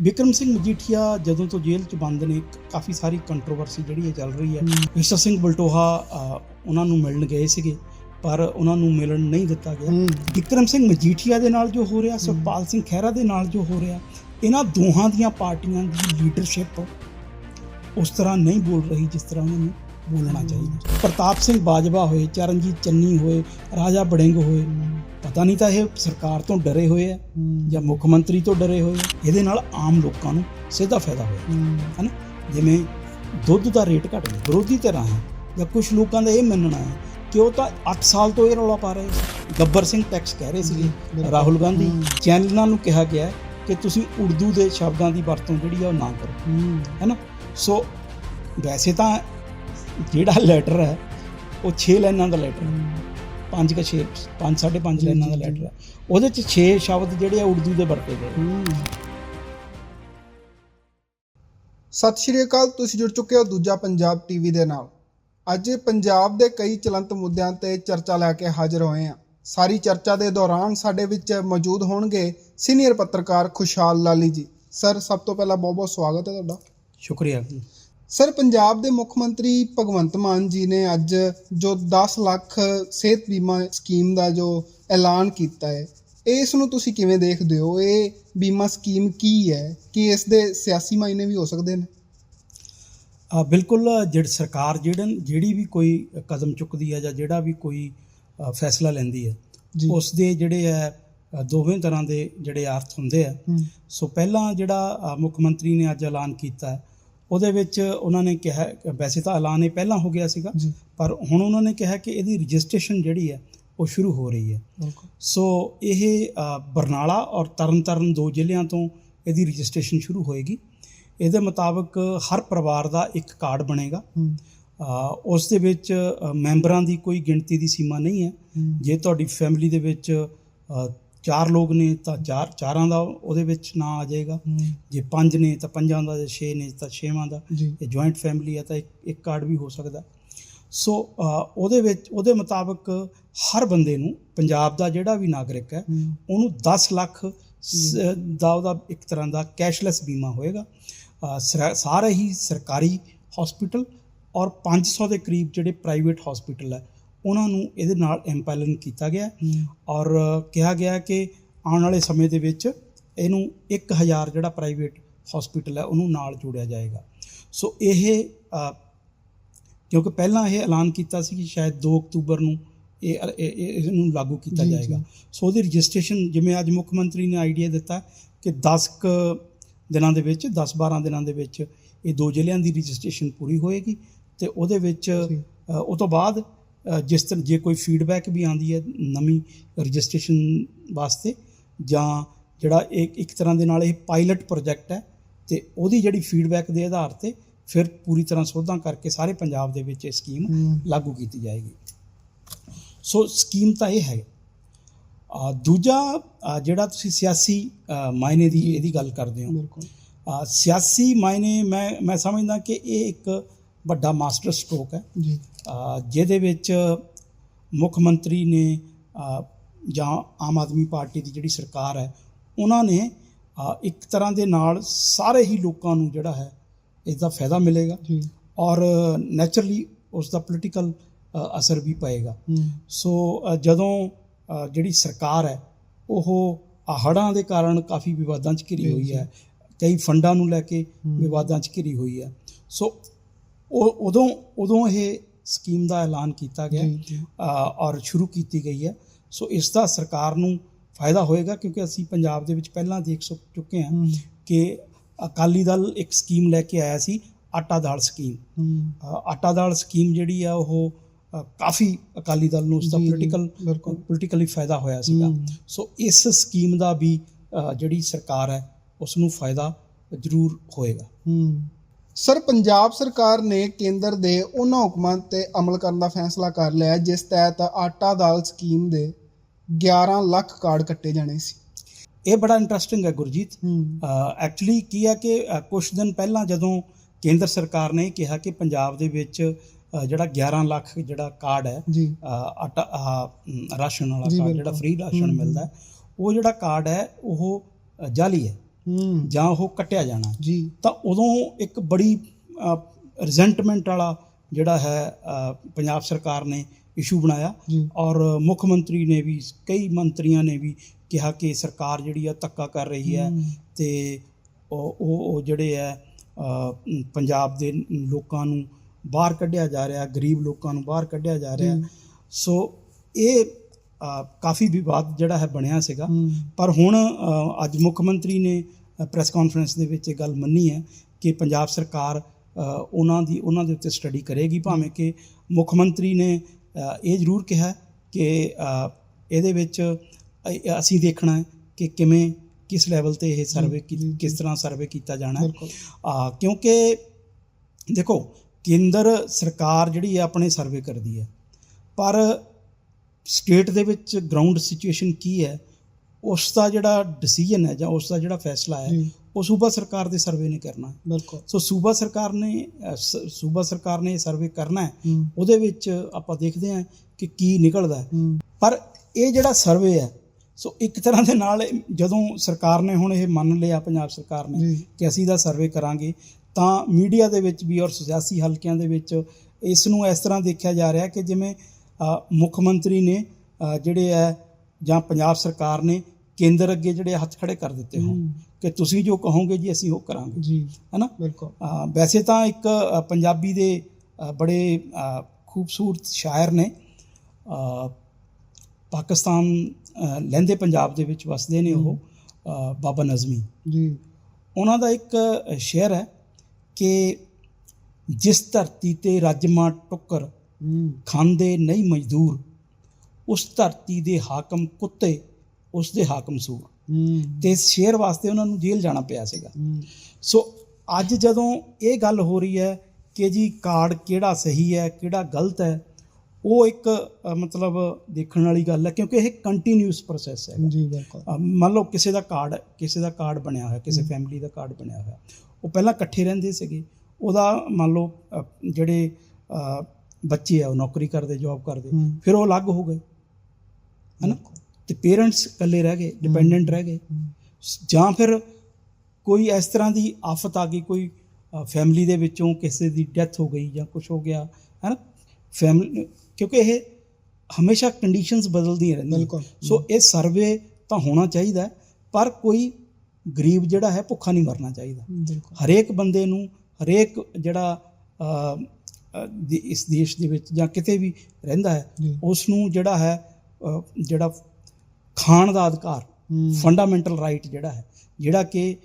ਵਿਕਰਮ ਸਿੰਘ ਮਜੀਠੀਆ ਜਦੋਂ ਤੋਂ ਜੇਲ੍ਹ 'ਚ ਬੰਦ ਨੇ ਕਾਫੀ ਸਾਰੀ ਕੰਟਰੋਵਰਸੀ ਜਿਹੜੀ ਹੈ ਚੱਲ ਰਹੀ ਹੈ। ਵਿਸ਼ਵ ਸਿੰਘ ਬਲਟੋਹਾ ਉਹਨਾਂ ਨੂੰ ਮਿਲਣ ਗਏ ਸੀਗੇ ਪਰ ਉਹਨਾਂ ਨੂੰ ਮਿਲਣ ਨਹੀਂ ਦਿੱਤਾ ਗਿਆ। ਵਿਕਰਮ ਸਿੰਘ ਮਜੀਠੀਆ ਦੇ ਨਾਲ ਜੋ ਹੋ ਰਿਹਾ ਸੁਖਪਾਲ ਸਿੰਘ ਖਹਿਰਾ ਦੇ ਨਾਲ ਜੋ ਹੋ ਰਿਹਾ ਇਹਨਾਂ ਦੋਹਾਂ ਦੀਆਂ ਪਾਰਟੀਆਂ ਦੀ ਲੀਡਰਸ਼ਿਪ ਉਸ ਤਰ੍ਹਾਂ ਨਹੀਂ ਬੋਲ ਰਹੀ ਜਿਸ ਤਰ੍ਹਾਂ ਉਹਨਾਂ ਨੂੰ ਬੋਲਣਾ ਚਾਹੀਦਾ। ਪ੍ਰਤਾਪ ਸਿੰਘ ਬਾਜਵਾ ਹੋਏ ਚਰਨਜੀਤ ਚੰਨੀ ਹੋਏ ਰਾਜਾ ਬੜਿੰਗ ਹੋਏ ਪਤਾ ਨਹੀਂ ਤਾਂ ਇਹ ਸਰਕਾਰ ਤੋਂ ਡਰੇ ਹੋਏ ਆ ਜਾਂ ਮੁੱਖ ਮੰਤਰੀ ਤੋਂ ਡਰੇ ਹੋਏ ਆ। ਇਹਦੇ ਨਾਲ ਆਮ ਲੋਕਾਂ ਨੂੰ ਸਿੱਧਾ ਫਾਇਦਾ ਹੋਇਆ। ਹਨਾ? ਜਿਵੇਂ ਦੁੱਧ ਦਾ ਰੇਟ ਘਟ ਗਿਆ ਵਿਰੋਧੀ ਧਿਰਾਂ ਹੈ ਜਾਂ ਕੁਝ ਲੋਕਾਂ ਦਾ ਇਹ ਮੰਨਣਾ ਹੈ ਕਿ ਉਹ ਤਾਂ 8 ਸਾਲ ਤੋਂ ਇਹ ਰੌਲਾ ਪਾ ਰਹੇ ਸੀ। ਗੱਬਰ ਸਿੰਘ ਟੈਕਸ ਕਹਿ ਰਹੇ ਸੀਗੇ ਰਾਹੁਲ ਗਾਂਧੀ। ਚੈਨਲਾਂ ਨੂੰ ਕਿਹਾ ਗਿਆ ਹੈ ਕਿ ਤੁਸੀਂ ਉਰਦੂ ਦੇ ਸ਼ਬਦਾਂ ਦੀ ਵਰਤੋਂ ਜਿਹੜੀ ਆ ਉਹ ਨਾ ਕਰੋ। ਹੈਨਾ? ਸੋ ਵੈਸੇ ਤਾਂ ਜਿਹੜਾ ਲੈਟਰ ਹੈ ਉਹ 6 ਲਾਈਨਾਂ ਦਾ ਲੈਟਰ ਹੈ ਪੰਜ ਕ 6 ਪੰਜ ਸਾਢੇ ਪੰਜ ਲਾਈਨਾਂ ਦਾ ਲੈਟਰ ਹੈ ਉਹਦੇ ਚ 6 ਸ਼ਬਦ ਜਿਹੜੇ ਆ ਉਰਦੂ ਦੇ ਵਰਤੇ ਗਏ। ਸਤਿ ਸ਼੍ਰੀ ਅਕਾਲ ਤੁਸੀਂ ਜੁੜ ਚੁੱਕੇ ਹੋ ਦੂਜਾ ਪੰਜਾਬ ਟੀਵੀ ਦੇ ਨਾਲ। ਅੱਜ ਪੰਜਾਬ ਦੇ ਕਈ ਚਲੰਤ ਮੁੱਦਿਆਂ ਤੇ ਚਰਚਾ ਲੈ ਕੇ ਹਾਜ਼ਰ ਹੋਏ ਹਾਂ। ਸਾਰੀ ਚਰਚਾ ਦੇ ਦੌਰਾਨ ਸਾਡੇ ਵਿੱਚ ਮੌਜੂਦ ਹੋਣਗੇ ਸੀਨੀਅਰ ਪੱਤਰਕਾਰ ਖੁਸ਼ਹਾਲ ਲਾਲੀ ਜੀ। ਸਰ ਸਭ ਤੋਂ ਪਹਿਲਾਂ ਬਹੁਤ ਬਹੁਤ ਸਵਾਗਤ ਹੈ ਤੁਹਾਡਾ। ਸ਼ੁਕਰੀਆ। ਸਰ ਪੰਜਾਬ ਦੇ ਮੁੱਖ ਮੰਤਰੀ ਭਗਵੰਤ ਮਾਨ ਜੀ ਨੇ ਅੱਜ ਜੋ 10 ਲੱਖ ਸਿਹਤ ਬੀਮਾ ਸਕੀਮ ਦਾ ਜੋ ਐਲਾਨ ਕੀਤਾ ਹੈ ਇਸ ਨੂੰ ਤੁਸੀਂ ਕਿਵੇਂ ਦੇਖਦੇ ਹੋ? ਇਹ ਬੀਮਾ ਸਕੀਮ ਕੀ ਹੈ? ਕਿ ਇਸ ਦੇ ਸਿਆਸੀ ਮਾਇਨੇ ਵੀ ਹੋ ਸਕਦੇ ਨੇ? ਆ ਬਿਲਕੁਲ ਜਿਹੜੀ ਸਰਕਾਰ ਜਿਹੜਾ ਜਿਹੜੀ ਵੀ ਕੋਈ ਕਦਮ ਚੁੱਕਦੀ ਹੈ ਜਾਂ ਜਿਹੜਾ ਵੀ ਕੋਈ ਫੈਸਲਾ ਲੈਂਦੀ ਹੈ ਉਸ ਦੇ ਜਿਹੜੇ ਹੈ ਦੋਵੇਂ ਤਰ੍ਹਾਂ ਦੇ ਜਿਹੜੇ ਅਰਥ ਹੁੰਦੇ ਆ। ਸੋ ਪਹਿਲਾਂ ਜਿਹੜਾ ਮੁੱਖ ਮੰਤਰੀ ਨੇ ਅੱਜ ਐਲਾਨ ਕੀਤਾ ਹੈ, ਉਹਦੇ ਵਿੱਚ ਉਹਨਾਂ ਨੇ ਕਿਹਾ ਵੈਸੇ ਤਾਂ ਐਲਾਨ ਇਹ ਪਹਿਲਾਂ ਹੋ ਗਿਆ ਸੀਗਾ ਪਰ ਹੁਣ ਉਹਨਾਂ ਨੇ ਕਿਹਾ ਕਿ ਇਹਦੀ ਰਜਿਸਟ੍ਰੇਸ਼ਨ ਜਿਹੜੀ ਹੈ ਉਹ ਸ਼ੁਰੂ ਹੋ ਰਹੀ ਹੈ। ਸੋ ਇਹ ਬਰਨਾਲਾ ਔਰ ਤਰਨਤਾਰਨ ਦੋ ਜ਼ਿਲ੍ਹਿਆਂ ਤੋਂ ਇਹਦੀ ਰਜਿਸਟ੍ਰੇਸ਼ਨ ਸ਼ੁਰੂ ਹੋਏਗੀ। ਇਹਦੇ ਮੁਤਾਬਕ ਹਰ ਪਰਿਵਾਰ ਦਾ ਇੱਕ ਕਾਰਡ ਬਣੇਗਾ। ਉਸ ਦੇ ਵਿੱਚ ਮੈਂਬਰਾਂ ਦੀ ਕੋਈ ਗਿਣਤੀ ਦੀ ਸੀਮਾ ਨਹੀਂ ਹੈ। ਜੇ ਤੁਹਾਡੀ ਫੈਮਿਲੀ ਦੇ ਵਿੱਚ ਚਾਰ ਲੋਕ ਨੇ ਤਾਂ ਚਾਰ ਚਾਰਾਂ ਦਾ ਉਹਦੇ ਵਿੱਚ ਨਾਂ ਆ ਜਾਏਗਾ। ਜੇ ਪੰਜ ਨੇ ਤਾਂ ਪੰਜਾਂ ਦਾ ਜੇ ਛੇ ਨੇ ਤਾਂ ਛੇਵਾਂ ਦਾ। ਜੇ। ਜੁਆਇੰਟ ਫੈਮਿਲੀ ਹੈ ਤਾਂ ਇੱਕ ਕਾਰਡ ਵੀ ਹੋ ਸਕਦਾ। ਸੋ ਉਹਦੇ ਵਿੱਚ ਉਹਦੇ ਮੁਤਾਬਕ ਹਰ ਬੰਦੇ ਨੂੰ ਪੰਜਾਬ ਦਾ ਜਿਹੜਾ ਵੀ ਨਾਗਰਿਕ ਹੈ ਉਹਨੂੰ 10 ਲੱਖ ਦਾ ਉਹਦਾ ਇੱਕ ਤਰ੍ਹਾਂ ਦਾ ਕੈਸ਼ਲੈਸ ਬੀਮਾ ਹੋਏਗਾ। ਸਾਰੇ ਹੀ ਸਰਕਾਰੀ ਹਸਪੀਟਲ ਔਰ 500 ਦੇ ਕਰੀਬ ਜਿਹੜੇ ਪ੍ਰਾਈਵੇਟ ਹਸਪੀਟਲ ਹੈ ਉਹਨਾਂ ਨੂੰ ਇਹਦੇ ਨਾਲ ਐਮਪੈਲਨ ਕੀਤਾ ਗਿਆ। ਔਰ ਕਿਹਾ ਗਿਆ ਕਿ ਆਉਣ ਵਾਲੇ ਸਮੇਂ ਦੇ ਵਿੱਚ ਇਹਨੂੰ 1000 ਜਿਹੜਾ ਪ੍ਰਾਈਵੇਟ ਹਸਪੀਟਲ ਹੈ ਉਹਨੂੰ ਨਾਲ ਜੋੜਿਆ ਜਾਏਗਾ। ਸੋ ਇਹ ਕਿਉਂਕਿ ਪਹਿਲਾਂ ਇਹ ਐਲਾਨ ਕੀਤਾ ਸੀ ਕਿ ਸ਼ਾਇਦ 2 ਅਕਤੂਬਰ ਨੂੰ ਇਹ ਇਹ- ਇਹਨੂੰ ਲਾਗੂ ਕੀਤਾ ਜਾਏਗਾ। ਸੋ ਉਹਦੀ ਰਜਿਸਟ੍ਰੇਸ਼ਨ ਜਿਵੇਂ ਅੱਜ ਮੁੱਖ ਮੰਤਰੀ ਨੇ ਆਈਡੀਆ ਦਿੱਤਾ ਕਿ 10 ਕੁ ਦਿਨਾਂ ਦੇ ਵਿੱਚ 10-12 ਦਿਨਾਂ ਦੇ ਵਿੱਚ ਇਹ ਦੋ ਜ਼ਿਲ੍ਹਿਆਂ ਦੀ ਰਜਿਸਟ੍ਰੇਸ਼ਨ ਪੂਰੀ ਹੋਏਗੀ ਤੇ ਉਹਦੇ ਵਿੱਚ ਉਹ ਤੋਂ ਬਾਅਦ ਜਿਸ ਤਰ੍ਹਾਂ ਜੇ ਕੋਈ ਫੀਡਬੈਕ ਵੀ ਆਉਂਦੀ ਹੈ ਨਵੀਂ ਰਜਿਸਟ੍ਰੇਸ਼ਨ ਵਾਸਤੇ ਜਾਂ ਜਿਹੜਾ ਇੱਕ ਇੱਕ ਤਰ੍ਹਾਂ ਦੇ ਨਾਲ ਇਹ ਪਾਇਲਟ ਪ੍ਰੋਜੈਕਟ ਹੈ ਤੇ ਉਹਦੀ ਜਿਹੜੀ ਫੀਡਬੈਕ ਦੇ ਆਧਾਰ ਤੇ ਫਿਰ ਪੂਰੀ ਤਰ੍ਹਾਂ ਸੋਧਾਂ ਕਰਕੇ ਸਾਰੇ ਪੰਜਾਬ ਦੇ ਵਿੱਚ ਇਹ ਸਕੀਮ ਲਾਗੂ ਕੀਤੀ ਜਾਏਗੀ। ਸੋ ਸਕੀਮ ਤਾਂ ਇਹ ਹੈ। ਅ, ਦੂਜਾ ਜਿਹੜਾ ਤੁਸੀਂ ਸਿਆਸੀ ਮਾਇਨੇ ਦੀ ਇਹਦੀ ਗੱਲ ਕਰਦੇ ਹੋ। ਬਿਲਕੁਲ। ਸਿਆਸੀ ਮਾਇਨੇ ਮੈਂ ਮੈਂ ਸਮਝਦਾ ਕਿ ਇਹ ਇੱਕ ਵੱਡਾ ਮਾਸਟਰ ਸਟ੍ਰੋਕ ਹੈ। ਜੀ। ਜਿਹਦੇ ਵਿੱਚ ਮੁੱਖ ਮੰਤਰੀ ਨੇ ਜਾਂ ਆਮ ਆਦਮੀ ਪਾਰਟੀ ਦੀ ਜਿਹੜੀ ਸਰਕਾਰ ਹੈ ਉਹਨਾਂ ਨੇ ਇੱਕ ਤਰ੍ਹਾਂ ਦੇ ਨਾਲ ਸਾਰੇ ਹੀ ਲੋਕਾਂ ਨੂੰ ਜਿਹੜਾ ਹੈ ਇਸ ਦਾ ਫਾਇਦਾ ਮਿਲੇਗਾ ਜੀ। ਔਰ ਨੈਚੁਰਲੀ ਉਸ ਦਾ ਪੋਲੀਟੀਕਲ ਅਸਰ ਵੀ ਪਏਗਾ। ਸੋ ਜਦੋਂ ਜਿਹੜੀ ਸਰਕਾਰ ਹੈ ਉਹ ਹੜ੍ਹਾਂ ਦੇ ਕਾਰਨ ਕਾਫੀ ਵਿਵਾਦਾਂ 'ਚ ਘਿਰੀ ਹੋਈ। ਹੈ। ਕਈ ਫੰਡਾਂ ਨੂੰ ਲੈ ਕੇ। ਵਿਵਾਦਾਂ 'ਚ ਘਿਰੀ ਹੋਈ ਹੈ। ਸੋ ਉਹ ਉਦੋਂ ਉਦੋਂ ਇਹ ਸਕੀਮ ਦਾ ਐਲਾਨ ਕੀਤਾ ਗਿਆ। ਔਰ ਸ਼ੁਰੂ ਕੀਤੀ ਗਈ ਹੈ। ਸੋ ਇਸ ਦਾ ਸਰਕਾਰ ਨੂੰ ਫਾਇਦਾ ਹੋਏਗਾ ਕਿਉਂਕਿ ਅਸੀਂ ਪੰਜਾਬ ਦੇ ਵਿੱਚ ਪਹਿਲਾਂ ਦੇਖ ਚੁੱਕੇ ਹਾਂ ਕਿ ਅਕਾਲੀ ਦਲ ਇੱਕ ਸਕੀਮ ਲੈ ਕੇ ਆਇਆ ਸੀ ਆਟਾ ਦਾਲ ਸਕੀਮ। ਆਟਾ ਦਾਲ ਸਕੀਮ ਜਿਹੜੀ ਆ ਉਹ ਕਾਫੀ ਅਕਾਲੀ ਦਲ ਨੂੰ ਉਸ ਦਾ ਪੋਲੀਟੀਕਲ। ਪੋਲੀਟੀਕਲੀ ਫਾਇਦਾ ਹੋਇਆ ਸੀਗਾ। ਸੋ ਇਸ ਸਕੀਮ ਦਾ ਵੀ ਜਿਹੜੀ ਸਰਕਾਰ ਹੈ ਉਸ ਨੂੰ ਫਾਇਦਾ ਜ਼ਰੂਰ ਹੋਏਗਾ। ਹੂੰ। ਸਰ ਪੰਜਾਬ ਸਰਕਾਰ ਨੇ ਕੇਂਦਰ ਦੇ ਉਹਨਾਂ ਹੁਕਮਾਂ ਤੇ ਅਮਲ ਕਰਨ ਦਾ ਫੈਸਲਾ ਕਰ ਲਿਆ ਜਿਸ ਤਹਿਤ ਆਟਾ ਦਾਲ ਸਕੀਮ ਦੇ 11 ਲੱਖ ਕਾਰਡ ਕੱਟੇ ਜਾਣੇ ਸੀ। ਇਹ ਬੜਾ ਇੰਟਰਸਟਿੰਗ ਹੈ ਗੁਰਜੀਤ। ਐਕਚੁਅਲੀ ਕੀ ਹੈ ਕਿ ਕੁਛ ਦਿਨ ਪਹਿਲਾਂ ਜਦੋਂ ਕੇਂਦਰ ਸਰਕਾਰ ਨੇ ਕਿਹਾ ਕਿ ਪੰਜਾਬ ਦੇ ਵਿੱਚ ਜਿਹੜਾ 11 ਲੱਖ ਜਿਹੜਾ ਕਾਰਡ ਹੈ ਆਟਾ ਰਾਸ਼ਨ ਵਾਲਾ ਕਾਰਡ। ਜਿਹੜਾ ਫ੍ਰੀ ਰਾਸ਼ਨ ਮਿਲਦਾ ਉਹ ਜਿਹੜਾ ਕਾਰਡ ਹੈ ਉਹ ਜਾਲੀ ਹੂੰ। ਜਾਂ ਉਹ ਕੱਟਿਆ ਜਾਣਾ। ਜੀ। ਤਾਂ ਉਦੋਂ ਇੱਕ ਬੜੀ ਰਿਜ਼ੈਂਟਮੈਂਟ ਵਾਲਾ ਜਿਹੜਾ ਹੈ ਪੰਜਾਬ ਸਰਕਾਰ ਨੇ ਇਸ਼ੂ ਬਣਾਇਆ। ਔਰ ਮੁੱਖ ਮੰਤਰੀ ਨੇ ਵੀ ਕਈ ਮੰਤਰੀਆਂ ਨੇ ਵੀ ਕਿਹਾ ਕਿ ਸਰਕਾਰ ਜਿਹੜੀ ਆ ਧੱਕਾ ਕਰ ਰਹੀ ਹੈ। ਤੇ ਉਹ ਉਹ ਜਿਹੜੇ ਹੈ ਪੰਜਾਬ ਦੇ ਲੋਕਾਂ ਨੂੰ ਬਾਹਰ ਕੱਢਿਆ ਜਾ ਰਿਹਾ ਗਰੀਬ ਲੋਕਾਂ ਨੂੰ ਬਾਹਰ ਕੱਢਿਆ ਜਾ ਰਿਹਾ। ਸੋ ਇਹ ਕਾਫੀ ਵਿਵਾਦ ਜਿਹੜਾ ਹੈ ਬਣਿਆ ਸੀਗਾ। ਪਰ ਹੁਣ ਅੱਜ ਮੁੱਖ ਮੰਤਰੀ ਨੇ ਪ੍ਰੈਸ ਕਾਨਫਰੰਸ ਦੇ ਵਿੱਚ ਇਹ ਗੱਲ ਮੰਨੀ ਹੈ ਕਿ ਪੰਜਾਬ ਸਰਕਾਰ ਉਹਨਾਂ ਦੀ ਉਹਨਾਂ ਦੇ ਉੱਤੇ ਸਟੱਡੀ ਕਰੇਗੀ ਭਾਵੇਂ ਕਿ ਮੁੱਖ ਮੰਤਰੀ ਨੇ ਇਹ ਜ਼ਰੂਰ ਕਿਹਾ ਕਿ ਇਹਦੇ ਵਿੱਚ ਅਸੀਂ ਦੇਖਣਾ ਹੈ ਕਿ ਕਿਵੇਂ ਕਿਸ ਲੈਵਲ ਤੇ ਇਹ ਸਰਵੇ। ਕਿਸ ਤਰ੍ਹਾਂ ਸਰਵੇ ਕੀਤਾ ਜਾਣਾ ਹੈ। ਕਿਉਂਕਿ ਦੇਖੋ ਕੇਂਦਰ ਸਰਕਾਰ ਜਿਹੜੀ ਹੈ ਆਪਣੇ ਸਰਵੇ ਕਰਦੀ ਹੈ। ਪਰ ਸਟੇਟ ਦੇ ਵਿੱਚ ਗਰਾਊਂਡ ਸਿਚੁਏਸ਼ਨ ਕੀ ਹੈ? ਉਸ ਦਾ ਜਿਹੜਾ ਡਿਸੀਜਨ ਹੈ ਜਾਂ ਉਸ ਦਾ ਜਿਹੜਾ ਫੈਸਲਾ ਹੈ ਉਹ ਸੂਬਾ ਸਰਕਾਰ ਦੇ ਸਰਵੇ ਨੇ ਕਰਨਾ। ਬਿਲਕੁਲ। ਸੋ ਸੂਬਾ ਸਰਕਾਰ ਨੇ ਸੂਬਾ ਸਰਕਾਰ ਨੇ ਇਹ ਸਰਵੇ ਕਰਨਾ ਹੈ। ਉਹਦੇ ਵਿੱਚ ਆਪਾਂ ਦੇਖਦੇ ਹਾਂ ਕਿ ਕੀ ਨਿਕਲਦਾ ਪਰ ਇਹ ਜਿਹੜਾ ਸਰਵੇ ਹੈ ਸੋ ਇੱਕ ਤਰ੍ਹਾਂ ਦੇ ਨਾਲ ਜਦੋਂ ਸਰਕਾਰ ਨੇ ਹੁਣ ਇਹ ਮੰਨ ਲਿਆ ਪੰਜਾਬ ਸਰਕਾਰ ਨੇ ਕਿ ਅਸੀਂ ਦਾ ਸਰਵੇ ਕਰਾਂਗੇ ਤਾਂ ਮੀਡੀਆ ਦੇ ਵਿੱਚ ਵੀ ਔਰ ਸਿਆਸੀ ਹਲਕਿਆਂ ਦੇ ਵਿੱਚ ਇਸ ਨੂੰ ਇਸ ਤਰ੍ਹਾਂ ਦੇਖਿਆ ਜਾ ਰਿਹਾ ਕਿ ਜਿਵੇਂ ਮੁੱਖ ਮੰਤਰੀ ਨੇ ਜਿਹੜੇ ਹੈ ਜਾਂ ਪੰਜਾਬ ਸਰਕਾਰ ਨੇ ਕੇਂਦਰ ਅੱਗੇ ਜਿਹੜੇ ਹੱਥ ਖੜੇ ਕਰ ਦਿੱਤੇ ਹੂੰ, ਕਿ ਤੁਸੀਂ ਜੋ ਕਹੋਗੇ ਜੀ ਅਸੀਂ ਉਹ ਕਰਾਂਗੇ। ਜੀ। ਹੈਨਾ? ਬਿਲਕੁਲ। ਵੈਸੇ ਤਾਂ ਇੱਕ ਪੰਜਾਬੀ ਦੇ ਬੜੇ ਖੂਬਸੂਰਤ ਸ਼ਾਇਰ ਨੇ। ਪਾਕਿਸਤਾਨ ਲਹਿੰਦੇ ਪੰਜਾਬ ਦੇ ਵਿੱਚ ਵਸਦੇ ਨੇ ਉਹ ਬਾਬਾ ਨਜ਼ਮੀ। ਜੀ। ਉਹਨਾਂ ਦਾ ਇੱਕ ਸ਼ੇਅਰ ਹੈ ਕਿ ਜਿਸ ਧਰਤੀ ਤੇ ਰਜਮਾ ਟੁੱਕਰ ਖਾਂਦੇ ਨਹੀਂ ਮਜ਼ਦੂਰ ਉਸ ਧਰਤੀ ਦੇ ਹਾਕਮ ਕੁੱਤੇ ਉਸ ਦੇ ਹਾਕਮ ਸੂਰ ਤੇ ਸ਼ੇਅਰ ਵਾਸਤੇ ਉਹਨਾਂ ਨੂੰ ਜੇਲ੍ਹ ਜਾਣਾ ਪਿਆ ਸੀਗਾ। ਸੋ ਅੱਜ ਜਦੋਂ ਇਹ ਗੱਲ ਹੋ ਰਹੀ ਹੈ ਕਿ ਜੀ ਕਾਰਡ ਕਿਹੜਾ ਸਹੀ ਹੈ ਕਿਹੜਾ ਗਲਤ ਹੈ ਉਹ ਇੱਕ ਮਤਲਬ ਦੇਖਣ ਵਾਲੀ ਗੱਲ ਹੈ ਕਿਉਂਕਿ ਇਹ ਕੰਟੀਨਿਊਸ ਪ੍ਰੋਸੈਸ ਹੈ। ਜੀ ਬਿਲਕੁਲ। ਮੰਨ ਲਓ ਕਿਸੇ ਦਾ ਕਾਰਡ ਕਿਸੇ ਦਾ ਕਾਰਡ ਬਣਿਆ ਹੋਇਆ ਕਿਸੇ ਫੈਮਿਲੀ ਦਾ ਕਾਰਡ ਬਣਿਆ ਹੋਇਆ। ਉਹ ਪਹਿਲਾਂ ਇਕੱਠੇ ਰਹਿੰਦੇ ਸੀਗੇ। ਉਹਦਾ ਮੰਨ ਲਓ ਜਿਹੜੇ ਬੱਚੇ ਆ ਉਹ ਨੌਕਰੀ ਕਰਦੇ ਜੌਬ ਕਰਦੇ ਫਿਰ ਉਹ ਅਲੱਗ ਹੋ ਗਏ। ਹਨਾ? ਤੇ ਪੇਰੈਂਟਸ ਇਕੱਲੇ ਰਹਿ ਗਏ ਡਿਪੈਂਡੈਂਟ ਰਹਿ ਗਏ। ਹੂੰ, ਜਾਂ ਫਿਰ ਕੋਈ ਇਸ ਤਰ੍ਹਾਂ ਦੀ ਆਫਤ ਆ ਗਈ ਕੋਈ ਫੈਮਿਲੀ ਦੇ ਵਿੱਚੋਂ ਕਿਸੇ ਦੀ ਡੈਥ ਹੋ ਗਈ ਜਾਂ ਕੁਝ ਹੋ ਗਿਆ ਹੈ ਨਾ ਫੈਮਿਲੀ ਕਿਉਂਕਿ ਇਹ ਹਮੇਸ਼ਾ ਕੰਡੀਸ਼ਨਸ ਬਦਲਦੀਆਂ ਰਹਿੰਦੀਆਂ। ਬਿਲਕੁਲ। ਸੋ ਇਹ ਸਰਵੇ ਤਾਂ ਹੋਣਾ ਚਾਹੀਦਾ ਹੈ, ਪਰ ਕੋਈ ਗਰੀਬ ਜਿਹੜਾ ਹੈ ਭੁੱਖਾ ਨਹੀਂ ਮਰਨਾ ਚਾਹੀਦਾ। ਹਰੇਕ ਬੰਦੇ ਨੂੰ ਹਰੇਕ ਜਿਹੜਾ ਇਸ ਦੇਸ਼ ਦੇ ਵਿੱਚ ਜਾਂ ਕਿਤੇ ਵੀ ਰਹਿੰਦਾ ਹੈ ਉਸ ਨੂੰ ਜਿਹੜਾ ਹੈ ਜਿਹੜਾ ਖਾਣ ਦਾ ਅਧਿਕਾਰ ਫੰਡਾਮੈਂਟਲ ਰਾਈਟ ਜਿਹੜਾ ਹੈ ਜਿਹੜਾ ਕਿ